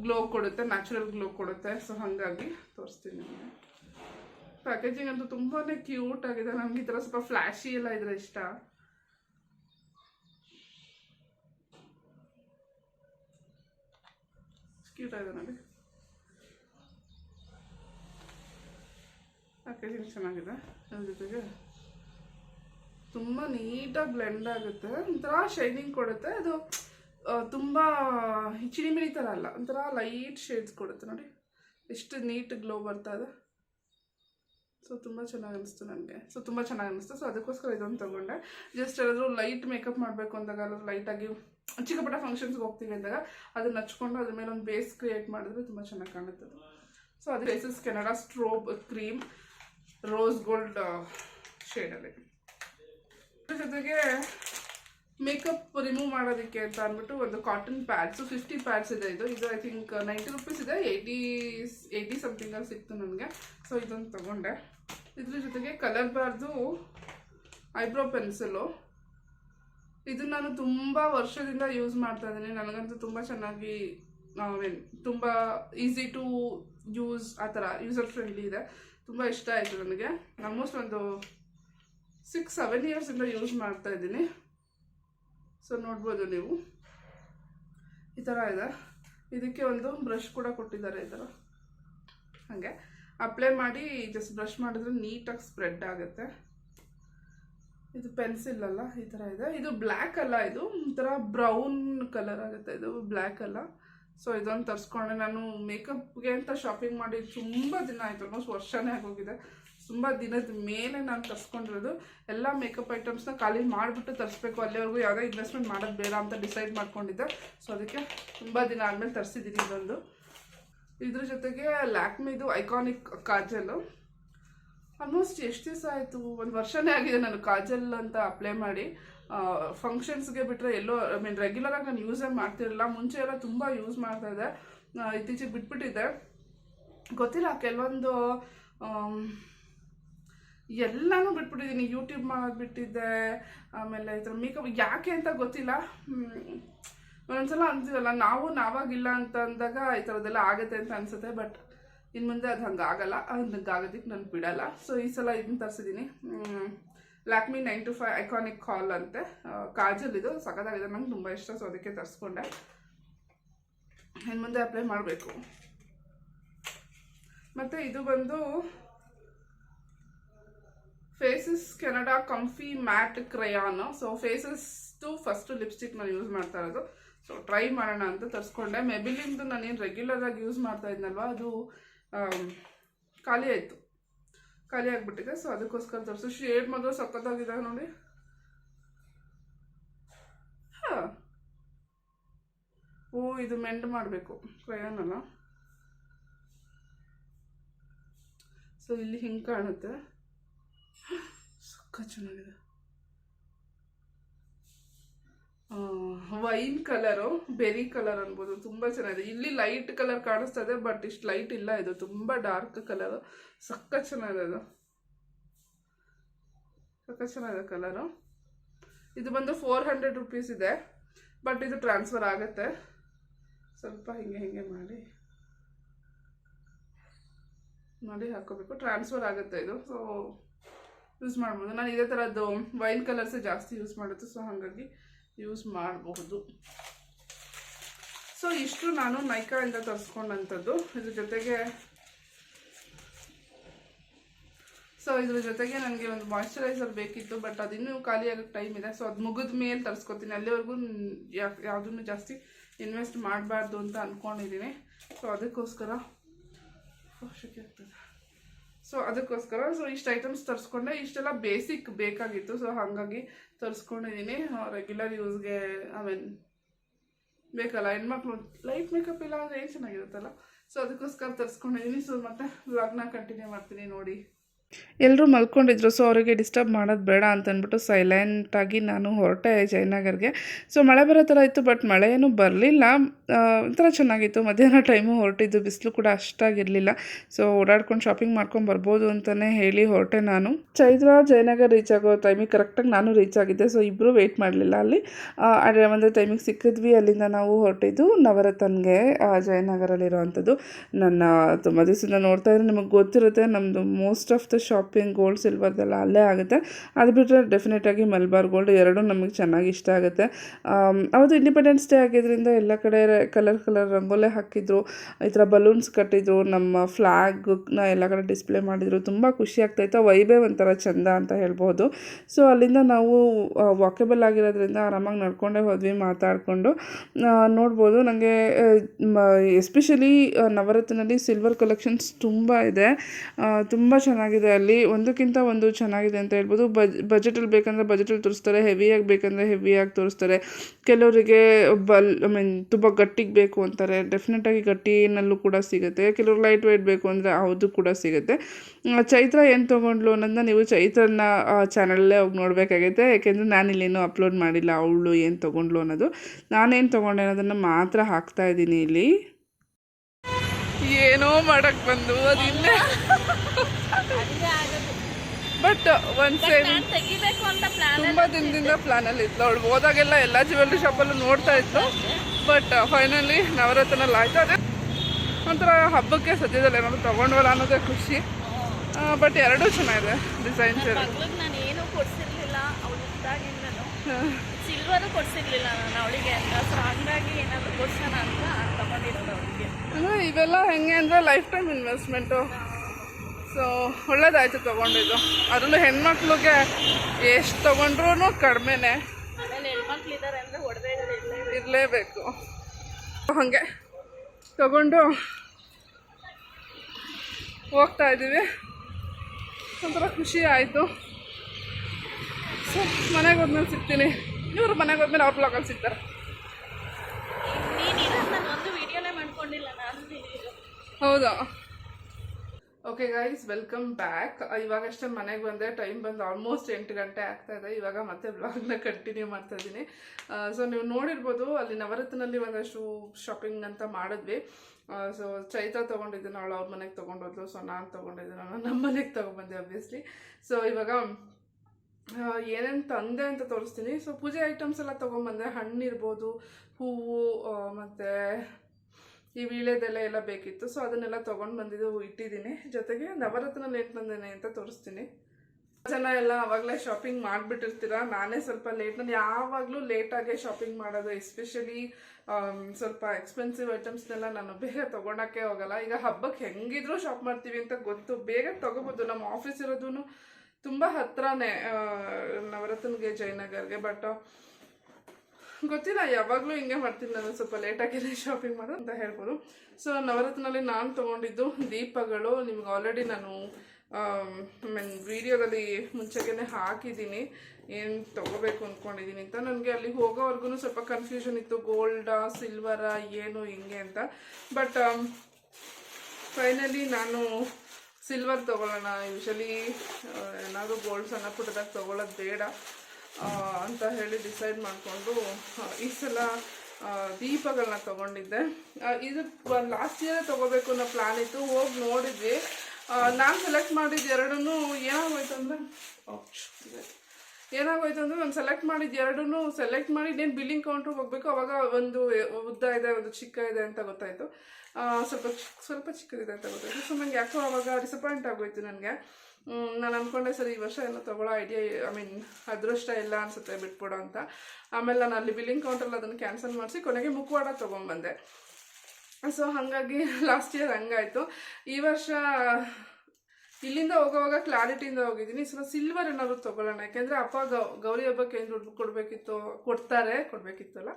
ಗ್ಲೋ ಕೊಡುತ್ತೆ ನ್ಯಾಚುರಲ್ ಗ್ಲೋ ಕೊಡುತ್ತೆ. ಸೊ ಹಾಗಾಗಿ ತೋರಿಸ್ತೀನಿ ನಿಮಗೆ. ಪ್ಯಾಕೇಜಿಂಗ್ ಅಂತೂ ತುಂಬಾ ಕ್ಯೂಟ್ ಆಗಿದೆ. ನನಗೆ ಈ ಥರ ಸ್ವಲ್ಪ ಫ್ಲ್ಯಾಶಿ ಎಲ್ಲ ಇದ್ರೆ ಇಷ್ಟ. ಕ್ಯೂಟ್ ಆಗಿದೆ ನೋಡಿ. ಪ್ಯಾಕೇಜಿಂಗ್ ಚೆನ್ನಾಗಿದೆ. ಅದ್ರ ಜೊತೆಗೆ ತುಂಬ ನೀಟಾಗಿ ಬ್ಲೆಂಡ್ ಆಗುತ್ತೆ. ಒಂಥರ ಶೈನಿಂಗ್ ಕೊಡುತ್ತೆ. ಅದು ತುಂಬ ಚಿಣಿಮಿಳಿ ಥರ ಅಲ್ಲ ಒಂಥರ ಲೈಟ್ ಶೇಡ್ಸ್ ಕೊಡುತ್ತೆ ನೋಡಿ. ಎಷ್ಟು ನೀಟ್ ಗ್ಲೋ ಬರ್ತಾ ಇದೆ. ಸೊ ತುಂಬ ಚೆನ್ನಾಗಿ ಅನಿಸ್ತು ನನಗೆ. ಸೊ ತುಂಬ ಚೆನ್ನಾಗಿ ಅನಿಸ್ತು. ಸೊ ಅದಕ್ಕೋಸ್ಕರ ಇದೊಂದು ತೊಗೊಂಡೆ. ಜಸ್ಟ್ ಏನಾದರೂ ಲೈಟ್ ಮೇಕಪ್ ಮಾಡಬೇಕು ಅಂದಾಗ ಲೈಟಾಗಿ ಚಿಕ್ಕಪಟ್ಟ ಫಂಕ್ಷನ್ಸ್ಗೆ ಹೋಗ್ತೀವಿ ಅಂದಾಗ, ಅದನ್ನ ಹಚ್ಕೊಂಡು ಅದ್ರ ಮೇಲೆ ಒಂದು ಬೇಸ್ ಕ್ರಿಯೇಟ್ ಮಾಡಿದ್ರೆ ತುಂಬ ಚೆನ್ನಾಗಿ ಕಾಣುತ್ತೆ ಸೊ ಅದು Faces Canada strobe cream rose gold ಶೇಡಲ್ಲಿ ಜೊತೆಗೆ ಮೇಕಪ್ ರಿಮೂವ್ ಮಾಡೋದಕ್ಕೆ ಅಂತ ಅಂದ್ಬಿಟ್ಟು ಒಂದು ಕಾಟನ್ ಪ್ಯಾಡ್ಸು ಫಿಫ್ಟಿ ಪ್ಯಾಡ್ಸ್ ಇದೆ ಇದು. ಇದು ಐ ಥಿಂಕ್ ನೈಂಟಿ ರುಪೀಸ್ ಇದೆ. ಏಯ್ಟಿ ಏಯ್ಟಿ ಸಮಥಿಂಗಲ್ಲಿ ಸಿಕ್ತು ನನಗೆ. ಸೊ ಇದೊಂದು ತೊಗೊಂಡೆ. ಇದ್ರ ಜೊತೆಗೆ ಕಲರ್ ಬಾರ್ದು ಐಬ್ರೋ ಪೆನ್ಸಿಲು ಇದು ನಾನು ತುಂಬ ವರ್ಷದಿಂದ ಯೂಸ್ ಮಾಡ್ತಾ ಇದ್ದೀನಿ. ನನಗಂತೂ ತುಂಬ ಚೆನ್ನಾಗಿ ತುಂಬ ಈಸಿ ಟು ಯೂಸ್ ಆ ಥರ ಯೂಸರ್ ಫ್ರೆಂಡ್ಲಿ ಇದೆ. ತುಂಬ ಇಷ್ಟ ಆಯಿತು ನನಗೆ. ಆಲ್ಮೋಸ್ಟ್ ಒಂದು ಸಿಕ್ಸ್ ಸೆವೆನ್ ಇಯರ್ಸಿಂದ ಯೂಸ್ ಮಾಡ್ತಾ ಇದ್ದೀನಿ. ಸೊ ನೋಡ್ಬೋದು ನೀವು. ಈ ಥರ ಇದೆ. ಇದಕ್ಕೆ ಒಂದು ಬ್ರಷ್ ಕೂಡ ಕೊಟ್ಟಿದ್ದಾರೆ ಈ ಥರ ಹಾಗೆ. ಅಪ್ಲೈ ಮಾಡಿ ಜಸ್ಟ್ ಬ್ರಷ್ ಮಾಡಿದ್ರೆ ನೀಟಾಗಿ ಸ್ಪ್ರೆಡ್ ಆಗುತ್ತೆ. ಇದು ಪೆನ್ಸಿಲ್ ಅಲ್ಲ, ಈ ಥರ ಇದೆ. ಇದು ಬ್ಲ್ಯಾಕ್ ಅಲ್ಲ ಇದು. ಒಂಥರ ಬ್ರೌನ್ ಕಲರ್ ಆಗುತ್ತೆ ಇದು ಬ್ಲ್ಯಾಕ್ ಅಲ್ಲ. ಸೊ ಇದೊಂದು ತರಿಸ್ಕೊಂಡೆ. ನಾನು ಮೇಕಪ್ಗೆ ಅಂತ ಶಾಪಿಂಗ್ ಮಾಡಿ ತುಂಬ ದಿನ ಆಯಿತು ಆಲ್ಮೋಸ್ಟ್ ವರ್ಷನೇ ಆಗೋಗಿದೆ. ತುಂಬ ದಿನದ ಮೇಲೆ ನಾನು ತರಿಸ್ಕೊಂಡಿರೋದು. ಎಲ್ಲ ಮೇಕಪ್ ಐಟಮ್ಸ್ನ ಖಾಲಿ ಮಾಡಿಬಿಟ್ಟು ತರಿಸ್ಬೇಕು. ಅಲ್ಲಿವರೆಗೂ ಯಾವುದೇ ಇನ್ವೆಸ್ಟ್ಮೆಂಟ್ ಮಾಡೋದು ಬೇಡ ಅಂತ ಡಿಸೈಡ್ ಮಾಡ್ಕೊಂಡಿದ್ದೆ. ಸೊ ಅದಕ್ಕೆ ತುಂಬ ದಿನ ಆದಮೇಲೆ ತರಿಸಿದ್ದೀನಿ ಇದೊಂದು. ಇದ್ರ ಜೊತೆಗೆ ಲ್ಯಾಕ್ಮಿದು ಐಕಾನಿಕ್ ಕಾಜಲು. ಆಲ್ಮೋಸ್ಟ್ ಎಷ್ಟು ದಿವಸ ಆಯಿತು? ಒಂದು ವರ್ಷನೇ ಆಗಿದೆ ನಾನು ಕಾಜಲ್ ಅಂತ ಅಪ್ಲೈ ಮಾಡಿ. ಫಂಕ್ಷನ್ಸ್ಗೆ ಬಿಟ್ಟರೆ ಎಲ್ಲೋ ಐ ಮೀನ್ ರೆಗ್ಯುಲರಾಗಿ ನಾನು ಯೂಸೇ ಮಾಡ್ತಿರಲಿಲ್ಲ. ಮುಂಚೆ ಎಲ್ಲ ತುಂಬ ಯೂಸ್ ಮಾಡ್ತಾ ಇದ್ದೆ. ಇತ್ತೀಚೆಗೆ ಬಿಟ್ಬಿಟ್ಟಿದ್ದೆ. ಗೊತ್ತಿಲ್ಲ, ಕೆಲವೊಂದು ಎಲ್ಲನೂ ಬಿಟ್ಬಿಟ್ಟಿದ್ದೀನಿ ಯೂಟ್ಯೂಬ್ ಮಾಡೋದು ಬಿಟ್ಟಿದ್ದೆ ಆಮೇಲೆ ಈ ಥರ ಮೇಕಪ್ ಯಾಕೆ ಅಂತ ಗೊತ್ತಿಲ್ಲ. ಒಂದೊಂದ್ಸಲ ಅಂತೀವಲ್ಲ, ನಾವು ನಾವಾಗಿಲ್ಲ ಅಂತ ಅಂದಾಗ ಈ ಥರದ್ದೆಲ್ಲ ಆಗುತ್ತೆ ಅಂತ ಅನ್ಸುತ್ತೆ ಬಟ್ ಇನ್ನು ಮುಂದೆ ಅದು ಹಂಗೆ ಆಗಲ್ಲ ಆಗೋದಕ್ಕೆ ನಾನು ಬಿಡಲ್ಲ. ಸೊ ಈ ಸಲ ಇದನ್ನ ತರಿಸಿದ್ದೀನಿ Lakme nine to five iconic kohl ಅಂತೆ. ಕಾಜಲ್ ಇದು ಸಖತ್ತಾಗಿದೆ, ನಂಗೆ ತುಂಬ ಇಷ್ಟ ಸೊ ಅದಕ್ಕೆ ತರಿಸ್ಕೊಂಡೆ. ಇನ್ನು ಮುಂದೆ ಅಪ್ಲೈ ಮಾಡಬೇಕು. ಮತ್ತು ಇದು ಬಂದು Faces Canada comfy matte crayon. So Faces first lipstick ನಾನು ಯೂಸ್ ಮಾಡ್ತಾ ಇರೋದು. ಸೊ ಟ್ರೈ ಮಾಡೋಣ ಅಂತ ತರಿಸ್ಕೊಂಡೆ. ಮೆಬಿಲಿಂದು ನಾನೇನು ರೆಗ್ಯುಲರ್ ಆಗಿ ಯೂಸ್ ಮಾಡ್ತಾ ಇದ್ನಲ್ವ, ಅದು ಖಾಲಿ ಆಯಿತು. ಖಾಲಿ ಆಗಿಬಿಟ್ಟಿದೆ. ಸೊ ಅದಕ್ಕೋಸ್ಕರ ತರಿಸು. ಶೇಡ್ ಮಾತ್ರ ಸಕ್ಕತ್ತಾಗಿದೆ ನೋಡಿ. ಹಾಂ ಓ, ಇದು ಮೆಂಡ್ ಮಾಡಬೇಕು. ಕ್ರಯಾನ್ ಅಲ್ಲ. ಸೊ ಇಲ್ಲಿ ಹಿಂಗೆ ಕಾಣುತ್ತೆ. ಸಕ್ಕ ಚೆನ್ನಾಗಿದೆ ವೈನ್ ಕಲರು, ಬೆರಿ ಕಲರ್ ಅನ್ಬೋದು, ತುಂಬ ಚೆನ್ನಾಗಿದೆ. ಇಲ್ಲಿ ಲೈಟ್ ಕಲರ್ ಕಾಣಿಸ್ತಾ ಇದೆ, ಬಟ್ ಇಷ್ಟು ಲೈಟ್ ಇಲ್ಲ ಇದು. ತುಂಬ ಡಾರ್ಕ್ ಕಲರು ಸಕ್ಕ ಚೆನ್ನಾಗಿದೆ ಅದು ಸಕ್ಕ ಚೆನ್ನಾಗಿದೆ ಕಲರು. ಇದು ಬಂದು ಫೋರ್ ಹಂಡ್ರೆಡ್ ರುಪೀಸ್ ಇದೆ, ಬಟ್ ಇದು ಟ್ರಾನ್ಸ್ಫರ್ ಆಗುತ್ತೆ. ಸ್ವಲ್ಪ ಹಿಂಗೆ ಹಿಂಗೆ ಮಾಡಿ. ಮಾಡಿ ಹಾಕೋಬೇಕು. ಟ್ರಾನ್ಸ್ಫರ್ ಆಗುತ್ತೆ ಇದು. ಸೊ ಯೂಸ್ ಮಾಡ್ಬೋದು. ನಾನು ಇದೇ ಥರದ್ದು ವೈನ್ ಕಲರ್ಸೇ ಜಾಸ್ತಿ ಯೂಸ್ ಮಾಡುತ್ತೆ ಸೊ ಹಾಗಾಗಿ ಯೂಸ್ ಮಾಡಬಹುದು. ಸೊ ಇಷ್ಟು ನಾನು ನೈಕಾಯಿಂದ ತರಿಸ್ಕೊಂಡಂಥದ್ದು. ಇದ್ರ ಜೊತೆಗೆ ಸೊ ಇದ್ರ ಜೊತೆಗೆ ನನಗೆ ಒಂದು ಮಾಯಿಶ್ಚರೈಸರ್ ಬೇಕಿತ್ತು ಬಟ್ ಅದಿನ್ನೂ ಖಾಲಿ ಟೈಮ್ ಇದೆ. ಸೊ ಅದು ಮುಗಿದ ಮೇಲೆ ತರಿಸ್ಕೊತೀನಿ. ಅಲ್ಲಿವರೆಗೂ ಯಾವುದನ್ನು ಜಾಸ್ತಿ ಇನ್ವೆಸ್ಟ್ ಮಾಡಬಾರ್ದು ಅಂತ ಅಂದ್ಕೊಂಡಿದ್ದೀನಿ ಸೊ ಅದಕ್ಕೋಸ್ಕರ ಅವಶ್ಯಕತೆ ಆಗ್ತದೆ. ಸೊ ಅದಕ್ಕೋಸ್ಕರ ಸೊ ಇಷ್ಟು ಐಟಮ್ಸ್ ತರಿಸ್ಕೊಂಡೆ, ಇಷ್ಟೆಲ್ಲ ಬೇಸಿಕ್ ಬೇಕಾಗಿತ್ತು. ಸೊ ಹಾಗಾಗಿ ತರಿಸ್ಕೊಂಡಿದ್ದೀನಿ ರೆಗ್ಯುಲರ್ ಯೂಸ್ಗೆ ಐ ಮೀನ್ ಬೇಕಲ್ಲ. ಹೆಣ್ಮಕ್ಳು ಲೈಟ್ ಮೇಕಪ್ ಇಲ್ಲ ಅಂದರೆ ಏನು ಚೆನ್ನಾಗಿರುತ್ತಲ್ಲ? ಸೊ ಅದಕ್ಕೋಸ್ಕರ ತರಿಸ್ಕೊಂಡಿದ್ದೀನಿ ಸೊ ಮತ್ತೆ ವ್ಲಾಗ್ನ ಕಂಟಿನ್ಯೂ ಮಾಡ್ತೀನಿ ನೋಡಿ. ಎಲ್ಲರೂ ಮಲ್ಕೊಂಡಿದ್ರು ಸೊ ಅವರಿಗೆ ಡಿಸ್ಟರ್ಬ್ ಮಾಡೋದು ಬೇಡ ಅಂತಂದ್ಬಿಟ್ಟು ಸೈಲೆಂಟಾಗಿ ನಾನು ಹೊರಟೆ ಜಯನಗರ್ಗೆ. ಸೊ ಮಳೆ ಬರೋ ಥರ ಇತ್ತು ಬಟ್ ಮಳೆ ಏನೂ ಬರಲಿಲ್ಲ ಒಂಥರ ಚೆನ್ನಾಗಿತ್ತು. ಮಧ್ಯಾಹ್ನ ಟೈಮು ಹೊರಟಿದ್ದು ಬಿಸಿಲು ಕೂಡ ಅಷ್ಟಾಗಿರಲಿಲ್ಲ. ಸೊ ಓಡಾಡ್ಕೊಂಡು ಶಾಪಿಂಗ್ ಮಾಡ್ಕೊಂಡು ಬರ್ಬೋದು ಅಂತಲೇ ಹೇಳಿ ಹೊರಟೆ ನಾನು. ಚೈತ್ರ ಜಯನಗರ್ ರೀಚ್ ಆಗೋ ಟೈಮಿಗೆ ಕರೆಕ್ಟಾಗಿ ನಾನು ರೀಚ್ ಆಗಿದ್ದೆ. ಸೊ ಇಬ್ಬರು ವೆಯ್ಟ್ ಮಾಡಲಿಲ್ಲ ಅಲ್ಲಿ. ಆ, ಅದೇ ಒಂದು ಟೈಮಿಗೆ ಸಿಕ್ಕಿದ್ವಿ. ಅಲ್ಲಿಂದ ನಾವು ಹೊರಟಿದ್ದು ನವರತ್ನಗೆ ಜಯನಗರಲ್ಲಿರುವಂಥದ್ದು. ನನ್ನ ತುಂಬ ದಿವಸದಿಂದ ನೋಡ್ತಾ ಇದ್ರೆ ನಿಮಗೆ ಗೊತ್ತಿರುತ್ತೆ ನಮ್ಮದು most of the shopping gold ಸಿಲ್ವರ್ದೆಲ್ಲ ಅಲ್ಲೇ ಆಗುತ್ತೆ. ಅದು ಬಿಟ್ಟರೆ ಡೆಫಿನೆಟಾಗಿ ಮಲ್ಬಾರ್ ಗೋಲ್ಡ್ ಎರಡೂ ನಮಗೆ ಚೆನ್ನಾಗಿ ಇಷ್ಟ ಆಗುತ್ತೆ. ಅವತ್ತು ಇಂಡಿಪೆಂಡೆನ್ಸ್ ಡೇ ಆಗಿದ್ದರಿಂದ ಎಲ್ಲ ಕಡೆ ಕಲರ್ ಕಲರ್ ರಂಗೋಲೆ ಹಾಕಿದ್ರು. ಈ ಥರ ಬಲೂನ್ಸ್ ಕಟ್ಟಿದ್ರು, ನಮ್ಮ ಫ್ಲ್ಯಾಗ್ನ ಎಲ್ಲ ಕಡೆ ಡಿಸ್ಪ್ಲೇ ಮಾಡಿದರು. ತುಂಬ ಖುಷಿ ಆಗ್ತಾಯಿತ್ತು ವೈಬೇ ಒಂಥರ ಚಂದ ಅಂತ ಹೇಳ್ಬೋದು. ಸೊ ಅಲ್ಲಿಂದ ನಾವು ವಾಕೇಬಲ್ ಆಗಿರೋದ್ರಿಂದ ಆರಾಮಾಗಿ ನಡ್ಕೊಂಡೇ ಹೋದ್ವಿ, ಮಾತಾಡಿಕೊಂಡು. ನೋಡ್ಬೋದು ನನಗೆ ಎಸ್ಪೆಷಲಿ ನವರತ್ನಲ್ಲಿ ಸಿಲ್ವರ್ ಕಲೆಕ್ಷನ್ಸ್ ತುಂಬ ಇದೆ. ತುಂಬ ಚೆನ್ನಾಗಿದೆ. ಅಲ್ಲಿ ಒಂದಕ್ಕಿಂತ ಒಂದು ಚೆನ್ನಾಗಿದೆ ಅಂತ ಹೇಳ್ಬೋದು. ಬಜ್ ಬಜೆಟಲ್ಲಿ ಬೇಕಂದರೆ ಬಜೆಟಲ್ಲಿ ತೋರಿಸ್ತಾರೆ ಹೆವಿಯಾಗಿ ಬೇಕಂದರೆ ಹೆವಿಯಾಗಿ ತೋರಿಸ್ತಾರೆ. ಕೆಲವರಿಗೆ ಬಲ್ ಐ ಮೀನ್ ತುಂಬ ಗಟ್ಟಿಗೆ ಬೇಕು ಅಂತಾರೆ. ಡೆಫಿನೆಟಾಗಿ ಗಟ್ಟಿನಲ್ಲೂ ಕೂಡ ಸಿಗುತ್ತೆ. ಕೆಲವ್ರು ಲೈಟ್ ವೆಯ್ಟ್ ಬೇಕು ಅಂದರೆ ಅದು ಕೂಡ ಸಿಗುತ್ತೆ. ಚೈತ್ರ ಏನು ತೊಗೊಂಡ್ಲು ಅನ್ನೋದನ್ನ ನೀವು ಚೈತ್ರನ ಚಾನಲಲ್ಲೇ ಹೋಗಿ ನೋಡಬೇಕಾಗೈತೆ. ಯಾಕೆಂದರೆ ನಾನು ಇಲ್ಲೇನೂ ಅಪ್ಲೋಡ್ ಮಾಡಿಲ್ಲ ಅವಳು ಏನು ತೊಗೊಂಡ್ಲು ಅನ್ನೋದು. ನಾನೇನು ತೊಗೊಂಡೆ ಅನ್ನೋದನ್ನು ಮಾತ್ರ ಹಾಕ್ತಾ ಇದ್ದೀನಿ ಇಲ್ಲಿ. ಏನೋ ಮಾಡಕ್ ಬಂದು ಅದಿಲ್ಲ ಬಟ್ ಒಂದು ಸೇಮ್ ತೆಗಿಬೇಕು ಅಂತ ಪ್ಲಾನ್ ತುಂಬಾ ದಿನದಿಂದ ಪ್ಲಾನಲ್ಲಿ ಇತ್ತು ಅವಳು ಹೋದಾಗೆಲ್ಲ ಎಲ್ಲ ಜ್ಯುವೆಲ್ರಿ ಶಾಪಲ್ಲೂ ನೋಡ್ತಾ ಇತ್ತು ಬಟ್ ಫೈನಲಿ ನವರತ್ನಲ್ಲಿ ಆಯ್ತು. ಅದೇ ಒಂಥರ ಹಬ್ಬಕ್ಕೆ ಸದ್ಯದಲ್ಲಿ ಏನಾದ್ರು ತಗೊಂಡ್ವಲ್ಲ ಅನ್ನೋದೇ ಖುಷಿ. ಬಟ್ ಎರಡೂ ಚೆನ್ನಾಗಿದೆ ಡಿಸೈನ್ಸ್ ನಾನು ಏನು ಕೊಡ್ಸಿರ್ಲಿಲ್ಲ. ಅವಳು ಸಿಲ್ವರು ಕೊಡ್ಸಿರ್ಲಿಲ್ಲ ನಾನು ಅವಳಿಗೆ. ಅಂತ ಸೊ ಹಂಗಾಗಿ ಏನಾದ್ರು ಕೊಡ್ಸೋಣ ಅಂತ ತಗೊಂಡಿರೋದು ಅವಳಿಗೆ. ಇವೆಲ್ಲ ಹೆಂಗೆ ಅಂದರೆ ಲೈಫ್ ಟೈಮ್ ಇನ್ವೆಸ್ಟ್ಮೆಂಟು ಸೊ ಒಳ್ಳೇದಾಯ್ತು ತೊಗೊಂಡಿದ್ದು ಅದರಲ್ಲೂ ಹೆಣ್ಮಕ್ಳಿಗೆ ಎಷ್ಟು ತೊಗೊಂಡ್ರೂ ಕಡಿಮೆನೆ. ಇರಲೇಬೇಕು. ಹಾಗೆ ತಗೊಂಡು ಹೋಗ್ತಾ ಇದ್ದೀವಿ. ಒಂಥರ ಖುಷಿ ಆಯಿತು. ಸೊ ಮನೆಗೆ ಹೋದ್ಮೇಲೆ ಸಿಗ್ತೀನಿ. ಇವರು ಮನೆಗೆ ಹೋದ್ಮೇಲೆ ಅವ್ರ ಬ್ಲಾಗಲ್ಲಿ ಸಿಗ್ತಾರೆ. ನೀನು ಇರೋದು ನಾನು ಒಂದು ವಿಡಿಯೋನೇ ಮಾಡ್ಕೊಂಡಿಲ್ಲ ನಾನು ನೀನಿರು. ಹೌದಾ ಓಕೆ ಗೈಸ್ ವೆಲ್ಕಮ್ ಬ್ಯಾಕ್ ಇವಾಗಷ್ಟೇ ಮನೆಗೆ ಬಂದೆ. ಟೈಮ್ ಬಂದು ಆಲ್ಮೋಸ್ಟ್ ಎಂಟು ಗಂಟೆ ಆಗ್ತಾ ಇದೆ. ಇವಾಗ ಮತ್ತೆ ಬ್ಲಾಗ್ನ ಕಂಟಿನ್ಯೂ ಮಾಡ್ತಾ ಇದ್ದೀನಿ ಸೊ ನೀವು ನೋಡಿರ್ಬೋದು, ಅಲ್ಲಿ ನವರತ್ನಲ್ಲಿ ಒಂದಷ್ಟು ಶಾಪಿಂಗ್ ಅಂತ ಮಾಡಿದ್ವಿ. ಸೊ ಚೈತ್ರ ತೊಗೊಂಡಿದ್ದೀನಿ, ಅವಳು ಅವ್ರ ಮನೆಗೆ ತೊಗೊಂಡೋದ್ಲು ಸೊ ನಾನು ತೊಗೊಂಡಿದ್ದೀನಿ ನಾನು ನಮ್ಮ ಮನೆಗೆ ತೊಗೊಂಡ್ಬಂದೆ ಅಬ್ವಿಯಸ್ಲಿ ಸೊ ಇವಾಗ ಏನೇನು ತಂದೆ ಅಂತ ತೋರಿಸ್ತೀನಿ. ಸೊ ಪೂಜೆ ಐಟಮ್ಸ್ ಎಲ್ಲ ಹಣ್ಣು ಹಣ್ಣಿರ್ಬೋದು ಹೂವು ಮತ್ತು ಈ ವೀಳ್ಯದೆಲೆ ಎಲ್ಲ ಬೇಕಿತ್ತು. ಸೊ ಅದನ್ನೆಲ್ಲ ತೊಗೊಂಡು ಬಂದಿದ್ದು ಇಟ್ಟಿದ್ದೀನಿ. ಜೊತೆಗೆ ನವರತ್ನ ಲೇಟ್ ಬಂದೇನೆ ಅಂತ ತೋರಿಸ್ತೀನಿ. ಜನ ಎಲ್ಲ ಅವಾಗಲೇ ಶಾಪಿಂಗ್ ಮಾಡಿಬಿಟ್ಟಿರ್ತೀರ? ನಾನೇ ಸ್ವಲ್ಪ ಲೇಟ್ ನಾನು ಯಾವಾಗಲೂ ಲೇಟಾಗೆ ಶಾಪಿಂಗ್ ಮಾಡೋದು ಎಸ್ಪೆಷಲಿ ಸ್ವಲ್ಪ ಎಕ್ಸ್ಪೆನ್ಸಿವ್ ಐಟಮ್ಸ್ನೆಲ್ಲ ನಾನು ಬೇಗ ತೊಗೊಳಕ್ಕೆ ಹೋಗಲ್ಲ. ಈಗ ಹಬ್ಬಕ್ಕೆ ಹೆಂಗಿದ್ರೂ ಶಾಪ್ ಮಾಡ್ತೀವಿ ಅಂತ ಗೊತ್ತು. ಬೇಗ ತೊಗೋಬೋದು. ನಮ್ಮ ಆಫೀಸ್ ಇರೋದು ತುಂಬ ಹತ್ರನೇ ನವರತ್ನಗೆ, ಜಯನಗರ್ಗೆ. ಬಟ್ ಗೊತ್ತಿಲ್ಲ, ಯಾವಾಗಲೂ ಹಿಂಗೆ ಮಾಡ್ತೀನಿ ನಾನು, ಸ್ವಲ್ಪ ಲೇಟಾಗಿನೇ ಶಾಪಿಂಗ್ ಮಾಡೋ ಅಂತ ಹೇಳ್ಬೋದು. ಸೊ ನವರತ್ನಲ್ಲಿ ನಾನು ತೊಗೊಂಡಿದ್ದು ದೀಪಗಳು. ನಿಮ್ಗೆ ಆಲ್ರೆಡಿ ನಾನು ಮೀನ್ ವಿಡಿಯೋದಲ್ಲಿ ಮುಂಚೆಗೆ ಹಾಕಿದ್ದೀನಿ. ಏನು ತೊಗೋಬೇಕು ಅಂದ್ಕೊಂಡಿದ್ದೀನಿ ಅಂತ. ನನಗೆ ಅಲ್ಲಿ ಹೋಗೋವರೆಗೂ ಸ್ವಲ್ಪ ಕನ್ಫ್ಯೂಷನ್ ಇತ್ತು ಗೋಲ್ಡಾ ಸಿಲ್ವರಾ ಏನು, ಹಿಂಗೆ ಅಂತ. ಬಟ್ ಫೈನಲಿ ನಾನು ಸಿಲ್ವರ್ ತೊಗೊಳ್ಳೋಣ. ಯೂಶಲಿ ಏನಾದರೂ ಗೋಲ್ಡ್ ಸಣ್ಣ ಪುಟ್ಟದಾಗ ತೊಗೊಳ್ಳೋದು ಬೇಡ. ಅಂತ ಹೇಳಿ ಡಿಸೈಡ್ ಮಾಡಿಕೊಂಡು ಈ ಸಲ ದೀಪಗಳನ್ನ ತೊಗೊಂಡಿದ್ದೆ. ಇದು ಲಾಸ್ಟ್ ಇಯರೇ ತೊಗೋಬೇಕು ಅನ್ನೋ ಪ್ಲ್ಯಾನ್ ಇತ್ತು. ಹೋಗಿ ನೋಡಿದ್ವಿ. ನಾನು ಸೆಲೆಕ್ಟ್ ಮಾಡಿದ್ದು ಎರಡೂ ಏನಾಗೋಯ್ತು ಅಂದರೆ ಏನಾಗೋಯ್ತು ಅಂದರೆ ನಾನು ಸೆಲೆಕ್ಟ್ ಮಾಡಿದ್ದು ಎರಡೂ ಸೆಲೆಕ್ಟ್ ಮಾಡಿ ಇನ್ನೇನು ಬಿಲ್ಲಿಂಗ್ ಕೌಂಟ್ರಿಗೆ ಹೋಗಬೇಕು. ಅವಾಗ ಒಂದು ಉದ್ದ ಇದೆ, ಒಂದು ಚಿಕ್ಕ ಇದೆ ಅಂತ ಗೊತ್ತಾಯಿತು. ಸ್ವಲ್ಪ ಸ್ವಲ್ಪ ಚಿಕ್ಕದಿದೆ ಅಂತ ಗೊತ್ತಾಯಿತು. ಸೊ ನನಗೆ ಯಾಕೋ ಅವಾಗ ಡಿಸಪಾಯಿಂಟ್ ಆಗೋಯ್ತು ನನಗೆ. ನಾನು ಅಂದ್ಕೊಂಡೆ ಸರಿ ಈ ವರ್ಷ ಏನೋ ತೊಗೊಳ್ಳೋ ಐಡಿಯಾ ಐ ಮೀನ್ ಅದೃಷ್ಟ ಇಲ್ಲ ಅನ್ಸುತ್ತೆ, ಬಿಟ್ಬಿಡೋ ಅಂತ. ಆಮೇಲೆ ನಾನು ಅಲ್ಲಿ ಬಿಲ್ಲಿಂಗ್ ಕೌಂಟ್ರಲ್ಲಿ ಅದನ್ನು ಕ್ಯಾನ್ಸಲ್ ಮಾಡಿಸಿ ಕೊನೆಗೆ ಮುಖವಾಡ ತೊಗೊಂಬಂದೆ. ಸೊ ಹಾಗಾಗಿ ಲಾಸ್ಟ್ ಇಯರ್ ಹಂಗಾಯಿತು. ಈ ವರ್ಷ ಇಲ್ಲಿಂದ ಹೋಗೋವಾಗ ಕ್ಲಾರಿಟಿಯಿಂದ ಹೋಗಿದ್ದೀನಿ. ಸೊ ಸಿಲ್ವರ್ ಏನಾದ್ರು ತೊಗೊಳ್ಳೋಣ. ಯಾಕೆಂದರೆ ಅಪ್ಪ ಗೌರಿ ಹಬ್ಬಕ್ಕೆ ಏನು ದುಡ್ಡು ಕೊಡಬೇಕಿತ್ತು? ಕೊಡ್ತಾರೆ, ಕೊಡಬೇಕಿತ್ತಲ್ಲ?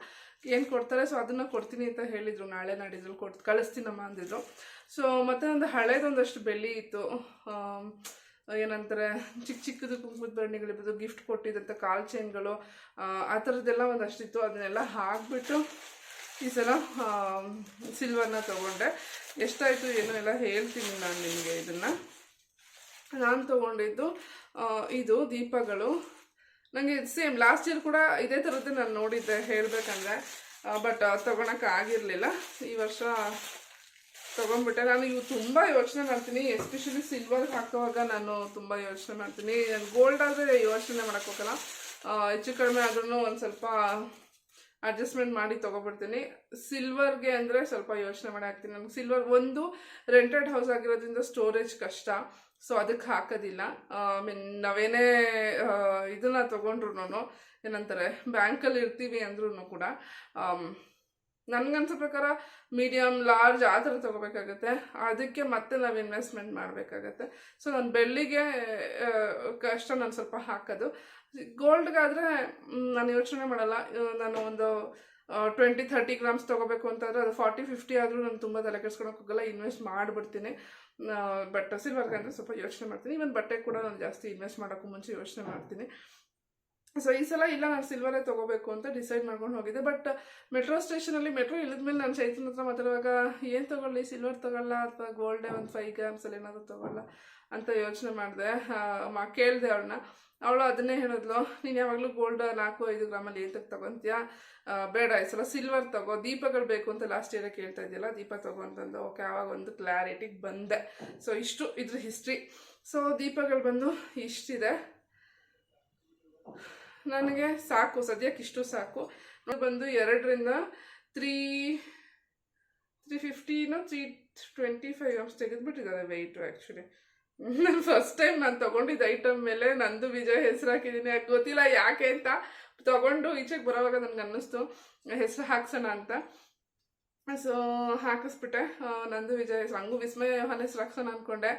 ಏನು ಕೊಡ್ತಾರೆ? ಸೊ ಅದನ್ನು ಕೊಡ್ತೀನಿ ಅಂತ ಹೇಳಿದರು. ನಾಳೆ ನಾಡಿದ್ರು ಕೊಡ್, ಕಳಿಸ್ತೀನಮ್ಮ ಅಂದಿದ್ರು. ಸೊ ಮತ್ತೆ ಒಂದು ಹಳೇದೊಂದಷ್ಟು ಬೆಳ್ಳಿ ಇತ್ತು. ಏನಂತಾರೆ ಚಿಕ್ಕ ಚಿಕ್ಕದು ಕುಂಕುಮದ ಬರಣಿಗಳಿರ್ಬೋದು ಗಿಫ್ಟ್ ಕೊಟ್ಟಿದ್ದಂಥ ಕಾಲ್ ಚೈನ್ಗಳು ಆ ಥರದ್ದೆಲ್ಲ ಒಂದಷ್ಟಿತ್ತು. ಅದನ್ನೆಲ್ಲ ಹಾಕ್ಬಿಟ್ಟು ಈ ಸಲ ಸಿಲ್ವರ್ನ ತೊಗೊಂಡೆ. ಎಷ್ಟಾಯಿತು ಏನು ಎಲ್ಲ ಹೇಳ್ತೀನಿ ನಾನು ನಿಮಗೆ ಇದನ್ನು. ನಾನು ತೊಗೊಂಡಿದ್ದು ಇದು ದೀಪಗಳು. ನನಗೆ ಸೇಮ್ ಲಾಸ್ಟ್ ಇಯರ್ ಕೂಡ ಇದೇ ಥರದ್ದು ನಾನು ನೋಡಿದ್ದೆ, ಹೇಳಬೇಕಂದ್ರೆ. ಬಟ್ ತೊಗೊಳಕ್ಕೆ ಆಗಿರಲಿಲ್ಲ. ಈ ವರ್ಷ ತೊಗೊಂಡ್ಬಿಟ್ಟೆ. ನಾನು ಇವು ತುಂಬ ಯೋಚನೆ ಮಾಡ್ತೀನಿ. ಎಸ್ಪೆಷಲಿ ಸಿಲ್ವರ್ ಹಾಕೋವಾಗ ನಾನು ತುಂಬ ಯೋಚನೆ ಮಾಡ್ತೀನಿ. ಗೋಲ್ಡ್ ಆದರೆ ಯೋಚನೆ ಮಾಡೋಕ್ಕೋಗಲ್ಲ ಹೆಚ್ಚು ಕಡಿಮೆ ಆದ್ರೂ ಒಂದು ಸ್ವಲ್ಪ ಅಡ್ಜಸ್ಟ್ಮೆಂಟ್ ಮಾಡಿ ತೊಗೊಬಿಡ್ತೀನಿ. ಸಿಲ್ವರ್ಗೆ ಅಂದರೆ ಸ್ವಲ್ಪ ಯೋಚನೆ ಮಾಡಿ ಹಾಕ್ತೀನಿ. ನನಗೆ ಸಿಲ್ವರ್ ಒಂದು ರೆಂಟೆಡ್ ಹೌಸ್ ಆಗಿರೋದ್ರಿಂದ ಸ್ಟೋರೇಜ್ ಕಷ್ಟ. ಸೊ ಅದಕ್ಕೆ ಹಾಕೋದಿಲ್ಲ. ಐ ಮೀನ್ ನಾವೇನೇ ಇದನ್ನ ತೊಗೊಂಡ್ರು ಏನಂತಾರೆ ಬ್ಯಾಂಕಲ್ಲಿ ಇರ್ತೀವಿ ಅಂದ್ರೂ ಕೂಡ ನನ್ಗನ್ಸೋ ಪ್ರಕಾರ ಮೀಡಿಯಮ್ ಲಾರ್ಜ್ ಆ ಥರ ತೊಗೋಬೇಕಾಗತ್ತೆ. ಅದಕ್ಕೆ ಮತ್ತೆ ನಾವು ಇನ್ವೆಸ್ಟ್ಮೆಂಟ್ ಮಾಡಬೇಕಾಗತ್ತೆ. ಸೊ ನಾನು ಬೆಳ್ಳಿಗೆ ಕಷ್ಟ ನಾನು ಸ್ವಲ್ಪ ಹಾಕೋದು. ಗೋಲ್ಡ್ಗಾದರೆ ನಾನು ಯೋಚನೆ ಮಾಡಲ್ಲ. ನಾನು ಒಂದು ಟ್ವೆಂಟಿ ಥರ್ಟಿ ಗ್ರಾಮ್ಸ್ ತೊಗೋಬೇಕು ಅಂತಂದರೆ ಅದು ಫಾರ್ಟಿ ಫಿಫ್ಟಿ ಆದರೂ ನಾನು ತುಂಬ ತಲೆ ಕೆಡ್ಸ್ಕೊಳಕ್ಕೆ ಹೋಗಲ್ಲ. ಇನ್ವೆಸ್ಟ್ ಮಾಡಿಬಿಡ್ತೀನಿ. ಬಟ್ ಸಿಲ್ವರ್ಗೆ ಅಂದರೆ ಸ್ವಲ್ಪ ಯೋಚನೆ ಮಾಡ್ತೀನಿ. ಇವನ್ ಬಟ್ಟೆ ಕೂಡ ನಾನು ಜಾಸ್ತಿ ಇನ್ವೆಸ್ಟ್ ಮಾಡೋಕ್ಕೂ ಮುಂಚೆ ಯೋಚನೆ ಮಾಡ್ತೀನಿ. ಸೊ ಈ ಸಲ ಇಲ್ಲ, ನಾನು ಸಿಲ್ವರೇ ತೊಗೋಬೇಕು ಅಂತ ಡಿಸೈಡ್ ಮಾಡ್ಕೊಂಡು ಹೋಗಿದ್ದೆ. ಬಟ್ ಮೆಟ್ರೋ ಸ್ಟೇಷನಲ್ಲಿ ಮೆಟ್ರೋ ಇಳಿದ್ಮೇಲೆ ನಾನು ಚೈತನ್ಯ ಹತ್ರ ಮಾತಾಡುವಾಗ, ಏನು ತೊಗೊಳ್ಳಿ ಸಿಲ್ವರ್ ತೊಗೊಳ್ಳ ಅಥವಾ ಗೋಲ್ಡೇ ಒಂದು ಫೈವ್ ಗ್ರಾಮ್ಸಲ್ಲಿ ಏನಾದರೂ ತೊಗೊಳ್ಳ? ಅಂತ ಯೋಚನೆ ಮಾಡಿದೆ. ಮಾ, ಕೇಳಿದೆ ಅವಳನ್ನ. ಅವಳು ಅದನ್ನೇ ಹೇಳಿದ್ಲು, ನೀನು ಯಾವಾಗಲೂ ಗೋಲ್ಡ್ ನಾಲ್ಕು, ಐದು ಗ್ರಾಮಲ್ಲಿ ಏತಕ್ಕೆ ತಗೊಂತೀಯಾ? ಬೇಡ, ಈ ಸಲ ಸಿಲ್ವರ್ ತಗೋ. ದೀಪಗಳು ಬೇಕು ಅಂತ ಲಾಸ್ಟ್ ಇಯರ್ ಕೇಳ್ತಾ ಇದೆಯಲ್ಲ, ದೀಪ ತಗೋ ಅಂತಂದು. ಓಕೆ ಆವಾಗ ಒಂದು ಕ್ಲಾರಿಟಿಗೆ ಬಂದೆ. ಸೊ ಇಷ್ಟು ಇದ್ರ ಹಿಸ್ಟ್ರಿ ಸೊ ದೀಪಗಳು ಬಂದು ಇಷ್ಟಿದೆ. ನನಗೆ ಸಾಕು, ಸದ್ಯಕ್ಕೆ ಇಷ್ಟು ಸಾಕು. ಬಂದು ಎರಡರಿಂದ ತ್ರೀ ತ್ರೀ ಫಿಫ್ಟಿನೋ ತ್ರೀ ಟ್ವೆಂಟಿ ಫೈವ್ ಗ್ರಾಮ್ಸ್ ತೆಗೆದುಬಿಟ್ಟಿದ್ದಾರೆ ವೆಯ್ಟು ಆ್ಯಕ್ಚುಲಿ ನಾನು ಫಸ್ಟ್ ಟೈಮ್ ನಾನು ತೊಗೊಂಡಿದ್ದ ಐಟಮ್ ಮೇಲೆ ನಂದು ವಿಜಯ್ ಹೆಸರು ಹಾಕಿದ್ದೀನಿ. ಯಾಕೆ ಗೊತ್ತಿಲ್ಲ ಯಾಕೆ ಅಂತ ತೊಗೊಂಡು ಈಚೆಗೆ ಬರೋವಾಗ ನನಗೆ ಅನ್ನಿಸ್ತು, ಹೆಸರು ಹಾಕ್ಸೋಣ ಅಂತ. ಸೊ ಹಾಕಿಸ್ಬಿಟ್ಟೆ. ನಂದು ವಿಜಯ್ ಹೆಸರು ಹಂಗೂ ವಿಸ್ಮಯ ಯೋಹನ್ ಹೆಸರು ಹಾಕ್ಸೋಣ ಅಂದ್ಕೊಂಡೆ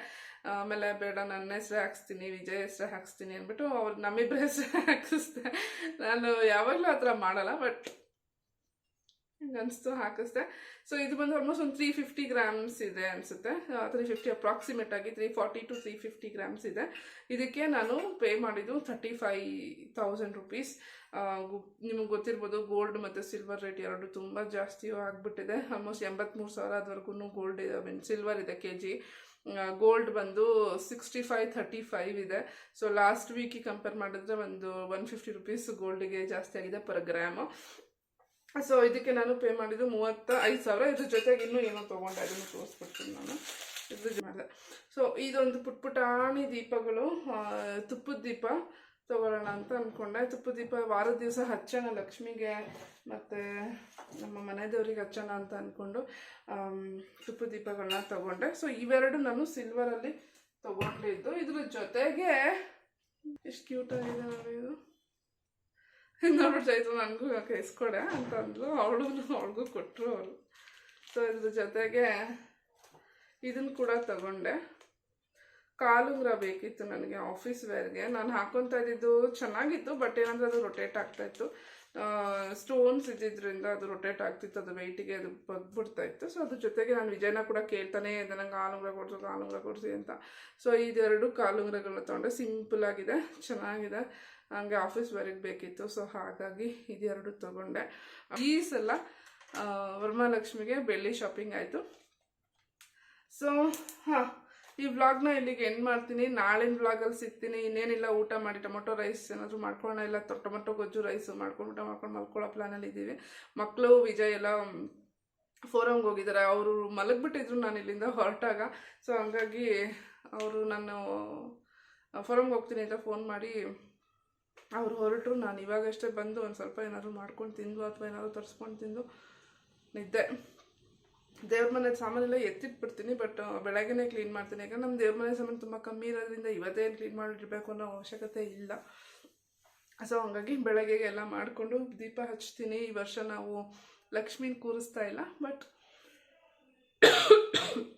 ಆಮೇಲೆ ಬೇಡ, ನನ್ನ ಹೆಸರು ಹಾಕ್ಸ್ತೀನಿ, ವಿಜಯ್ ಹೆಸರು ಹಾಕ್ಸ್ತೀನಿ ಅಂದ್ಬಿಟ್ಟು ಅವ್ರು ನಮ್ಮಿಬ್ಬರ ಹೆಸರು ನಾನು ಯಾವಾಗಲೂ ಆ ಥರ ಮಾಡಲ್ಲ ಬಟ್ ಅನಿಸ್ತು, ಹಾಕಿಸ್ದೆ. ಸೊ ಇದು ಬಂದು ಆಲ್ಮೋಸ್ಟ್ ಒಂದು ತ್ರೀ ಫಿಫ್ಟಿ ಗ್ರಾಮ್ಸ್ ಇದೆ ಅನಿಸುತ್ತೆ. ತ್ರೀ ಫಿಫ್ಟಿ ಅಪ್ರಾಕ್ಸಿಮೇಟ್ ಆಗಿ three forty to three fifty grams ಇದೆ. ಇದಕ್ಕೆ ನಾನು ಪೇ ಮಾಡಿದ್ದು ಥರ್ಟಿ ಫೈ ತೌಸಂಡ್ ರುಪೀಸ್ ನಿಮಗೆ ಗೊತ್ತಿರ್ಬೋದು ಗೋಲ್ಡ್ ಮತ್ತು ಸಿಲ್ವರ್ ರೇಟ್ ಎರಡು ತುಂಬ ಜಾಸ್ತಿ ಆಗಿಬಿಟ್ಟಿದೆ. ಆಲ್ಮೋಸ್ಟ್ ಎಂಬತ್ತ್ಮೂರು ಸಾವಿರದವರೆಗೂ ಗೋಲ್ಡ್ ಇದೆ ಮೀನ್ ಸಿಲ್ವರ್ ಇದೆ ಕೆ ಜಿ ಗೋಲ್ಡ್ ಬಂದು ಸಿಕ್ಸ್ಟಿ ಫೈವ್ ಥರ್ಟಿ ಫೈವ್ ಇದೆ. ಸೊ ಲಾಸ್ಟ್ ವೀಕಿಗೆ ಕಂಪೇರ್ ಮಾಡಿದ್ರೆ ಒಂದು ಒನ್ ಫಿಫ್ಟಿ ರುಪೀಸ್ ಗೋಲ್ಡಿಗೆ ಜಾಸ್ತಿ ಆಗಿದೆ ಪರ್ ಗ್ರಾಮು ಸೊ ಇದಕ್ಕೆ ನಾನು ಪೇ ಮಾಡಿದ್ದು ಮೂವತ್ತ ಐದು ಸಾವಿರ. ಇದ್ರ ಜೊತೆಗೆ ಇನ್ನೂ ಏನೋ ತೊಗೊಂಡೆ, ಅದನ್ನು ತೋರಿಸ್ಬಿಡ್ತೀನಿ ನಾನು. ಇದ್ರ ಮಾಡಿದೆ. ಸೊ ಇದೊಂದು ಪುಟ್ ಪುಟಾಣಿ ದೀಪಗಳು ತುಪ್ಪದ ದೀಪ ತೊಗೊಳ್ಳೋಣ ಅಂತ ಅಂದ್ಕೊಂಡೆ ತುಪ್ಪದ ದೀಪ ವಾರದ ದಿವಸ ಹಚ್ಚೋಣ ಲಕ್ಷ್ಮಿಗೆ, ಮತ್ತು ನಮ್ಮ ಮನೆ ದೇವ್ರಿಗೆ ಹಚ್ಚೋಣ ಅಂತ ಅಂದ್ಕೊಂಡು ತುಪ್ಪದ ದೀಪಗಳನ್ನ ತಗೊಂಡೆ. ಸೊ ಇವೆರಡು ನಾನು ಸಿಲ್ವರಲ್ಲಿ ತೊಗೊಂಡಿದ್ದು. ಇದ್ರ ಜೊತೆಗೆ, ಎಷ್ಟು ಕ್ಯೂಟಾಗಿದೆ ನೋಡಿ ಇದು. ನೋಡ್ಬಿಟ್ಟು ಆಯಿತು ನನಗೂ ಇಸ್ಕೊಡೆ ಅಂತ ಅಂದ್ಲು ಅವಳು ಅವಳಿಗೂ ಕೊಟ್ಟರು ಅವರು. ಸೊ ಇದ್ರ ಜೊತೆಗೆ ಇದನ್ನು ಕೂಡ ತಗೊಂಡೆ. ಕಾಲುಂಗ್ರ ಬೇಕಿತ್ತು ನನಗೆ ಆಫೀಸ್ ವೇರ್ಗೆ ನಾನು ಹಾಕೊತ ಇದ್ದಿದ್ದು ಚೆನ್ನಾಗಿತ್ತು ಬಟ್ ಏನಂದ್ರೆ ಅದು ರೊಟೇಟ್ ಆಗ್ತಾಯಿತ್ತು ಸ್ಟೋನ್ಸ್ ಇದ್ದಿದ್ದರಿಂದ ಅದು ರೊಟೇಟ್ ಆಗ್ತಿತ್ತು, ಅದು ವೆಯ್ಟಿಗೆ ಅದು ಬಗ್ಬಿಡ್ತಾ ಇತ್ತು. ಸೊ ಅದ್ರ ಜೊತೆಗೆ ನಾನು ವಿಜಯನ ಕೂಡ ಕೇಳ್ತಾನೆ ಇದೆ ನಂಗೆ ಆಲುಂಗ್ರ ಕೊಡಿಸು ಕಾಲುಂಗ್ರ ಕೊಡಿಸಿ ಅಂತ. ಸೊ ಇದೆರಡು ಕಾಲುಂಗ್ರಗಳನ್ನ ತೊಗೊಂಡೆ. ಸಿಂಪಲ್ ಆಗಿದೆ, ಚೆನ್ನಾಗಿದೆ. ಹಂಗೆ ಆಫೀಸ್ ವೇರಿಗೆ ಬೇಕಿತ್ತು ಸೊ ಹಾಗಾಗಿ ಇದೆರಡು ತಗೊಂಡೆ. ಈ ಸಲ ವರಮಹಾಲಕ್ಷ್ಮಿಗೆ ಬೆಳ್ಳಿ ಶಾಪಿಂಗ್ ಆಯಿತು. ಸೊ ಹಾಂ, ಈ ವ್ಲಾಗ್ನ ಇಲ್ಲಿಗೆ ಎಂಡ್ ಮಾಡ್ತೀನಿ. ನಾಳಿನ ವ್ಲಾಗಲ್ಲಿ ಸಿಗ್ತೀನಿ. ಇನ್ನೇನಿಲ್ಲ, ಊಟ ಮಾಡಿ ಟೊಮೊಟೊ ರೈಸ್ ಏನಾದರೂ ಮಾಡ್ಕೊಳ್ಳೋಣ. ಇಲ್ಲ ಟೊಮೊಟೊ, ಗೊಜ್ಜು ರೈಸು ಮಾಡ್ಕೊಂಡು ಊಟ ಮಾಡ್ಕೊಂಡು ಮಲ್ಕೊಳ್ಳೋ ಪ್ಲ್ಯಾನಲ್ಲಿ ಇದ್ದೀವಿ ಮಕ್ಕಳು ವಿಜಯ್ ಎಲ್ಲ ಫೋರಮ್ಗೆ ಹೋಗಿದ್ದಾರೆ ಅವರು ಮಲಗಿಬಿಟ್ಟಿದ್ರು ನಾನು ಇಲ್ಲಿಂದ ಹೊರಟಾಗ. ಸೊ ಹಂಗಾಗಿ ಅವರು ನಾನು ಫೋರಮ್ಗೆ ಹೋಗ್ತೀನಿ ಅಂತ ಫೋನ್ ಮಾಡಿ ಅವ್ರು ಹೊರಟರು ನಾನು ಇವಾಗಷ್ಟೇ ಬಂದು ಒಂದು ಸ್ವಲ್ಪ ಏನಾದರೂ ಮಾಡ್ಕೊಂಡು ತಿಂದು ಅಥವಾ ಏನಾದರೂ ತರಿಸ್ಕೊಂಡು ತಿಂದು ನಿದ್ದೆ. ದೇವ್ರ ಮನೆ ಸಾಮಾನೆಲ್ಲ ಎತ್ತಿಟ್ಬಿಡ್ತೀನಿ, ಬಟ್ ಬೆಳಗ್ಗೆನೇ ಕ್ಲೀನ್ ಮಾಡ್ತೀನಿ. ಯಾಕಂದ್ರೆ ನಮ್ಮ ದೇವ್ರ ಮನೆ ಸಾಮಾನು ತುಂಬ ಕಮ್ಮಿ ಇರೋದ್ರಿಂದ ಇವತ್ತೇನು ಕ್ಲೀನ್ ಮಾಡಿರಬೇಕು ಅನ್ನೋ ಅವಶ್ಯಕತೆ ಇಲ್ಲ. ಸೊ ಹಂಗಾಗಿ ಬೆಳಗ್ಗೆಗೆ ಎಲ್ಲ ಮಾಡಿಕೊಂಡು ದೀಪ ಹಚ್ತೀನಿ. ಈ ವರ್ಷ ನಾವು ಲಕ್ಷ್ಮೀನ ಕೂರಿಸ್ತಾ ಇಲ್ಲ, ಬಟ್ (coughs)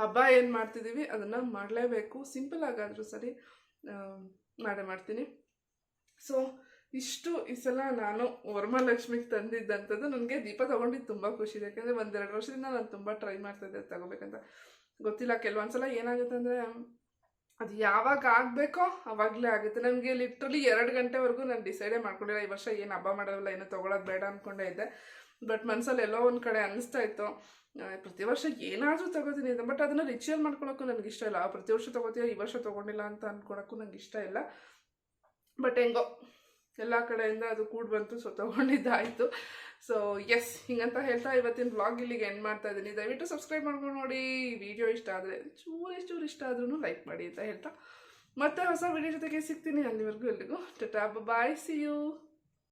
ಹಬ್ಬ ಏನು ಮಾಡ್ತಿದ್ದೀವಿ ಅದನ್ನು ಮಾಡಲೇಬೇಕು. ಸಿಂಪಲ್ ಆಗಾದರೂ ಸರಿ ಮಾಡೇ ಮಾಡ್ತೀನಿ. ಸೊ ಇಷ್ಟು ಈ ಸಲ ನಾನು ವರಮಹಾಲಕ್ಷ್ಮಿಗೆ ತಂದಿದ್ದಂಥದ್ದು ನನಗೆ ದೀಪ ತೊಗೊಂಡಿದ್ದು ತುಂಬ ಖುಷಿ. ಇದೆ ಯಾಕೆಂದರೆ ಒಂದೆರಡು ವರ್ಷದಿಂದ ನಾನು ತುಂಬ ಟ್ರೈ ಮಾಡ್ತಾಯಿದ್ದೆ ತಗೋಬೇಕಂತ. ಗೊತ್ತಿಲ್ಲ ಕೆಲವೊಂದು ಸಲ ಏನಾಗುತ್ತೆ ಅಂದರೆ ಅದು ಯಾವಾಗ ಆಗಬೇಕೋ ಅವಾಗಲೇ ಆಗುತ್ತೆ. ನನಗೆ ಲಿಟ್ರಲಿ ಎರಡು ಗಂಟೆವರೆಗೂ ನಾನು ಡಿಸೈಡೇ ಮಾಡ್ಕೊಂಡಿಲ್ಲ. ಈ ವರ್ಷ ಏನು ಹಬ್ಬ ಮಾಡೋದಿಲ್ಲ, ಏನು ತೊಗೊಳೋದು ಬೇಡ ಅಂದ್ಕೊಂಡೇ ಇದ್ದೆ. ಬಟ್ ಮನಸ್ಸಲ್ಲಿ ಎಲ್ಲೋ ಒಂದು ಕಡೆ ಅನ್ನಿಸ್ತಾ ಇತ್ತು. ಪ್ರತಿ ವರ್ಷ ಏನಾದರೂ ತಗೋತೀನಿ ಅಂತ ಬಟ್ ಅದನ್ನು ರಿಚುವಲ್ ಮಾಡ್ಕೊಳಕ್ಕೂ ನನಗೆ ಇಷ್ಟ ಇಲ್ಲ. ಪ್ರತಿ ವರ್ಷ ತೊಗೋತೀಯ ಈ ವರ್ಷ ತೊಗೊಂಡಿಲ್ಲ ಅಂತ ಅಂದ್ಕೊಳಕ್ಕೂ ನನಗೆ ಇಷ್ಟ ಇಲ್ಲ. ಬಟ್ ಹೆಂಗೋ, ಎಲ್ಲ ಕಡೆಯಿಂದ ಅದು ಕೂಡ ಬಂತು ಸೊ ತೊಗೊಂಡಿದ್ದಾಯಿತು. ಸೊ ಎಸ್ ಹಿಂಗಂತ ಹೇಳ್ತಾ ಇವತ್ತಿನ ಬ್ಲಾಗ್ ಇಲ್ಲಿಗೆ ಎಂಡ್ ಮಾಡ್ತಾ ಇದ್ದೀನಿ ದಯವಿಟ್ಟು ಸಬ್ಸ್ಕ್ರೈಬ್ ಮಾಡ್ಕೊಂಡು ನೋಡಿ. ವಿಡಿಯೋ ಇಷ್ಟ ಆದರೆ ಚೂರು ಚೂರು ಇಷ್ಟ ಆದ್ರೂ ಲೈಕ್ ಮಾಡಿ ಅಂತ ಹೇಳ್ತಾ. ಮತ್ತೆ ಹೊಸ ವಿಡಿಯೋ ಜೊತೆಗೆ ಸಿಗ್ತೀನಿ ಅಲ್ಲಿವರೆಗೂ ಎಲ್ಲಿಗೂ ಟಟಾ ಬಾಯ್ ಸಿ ಯು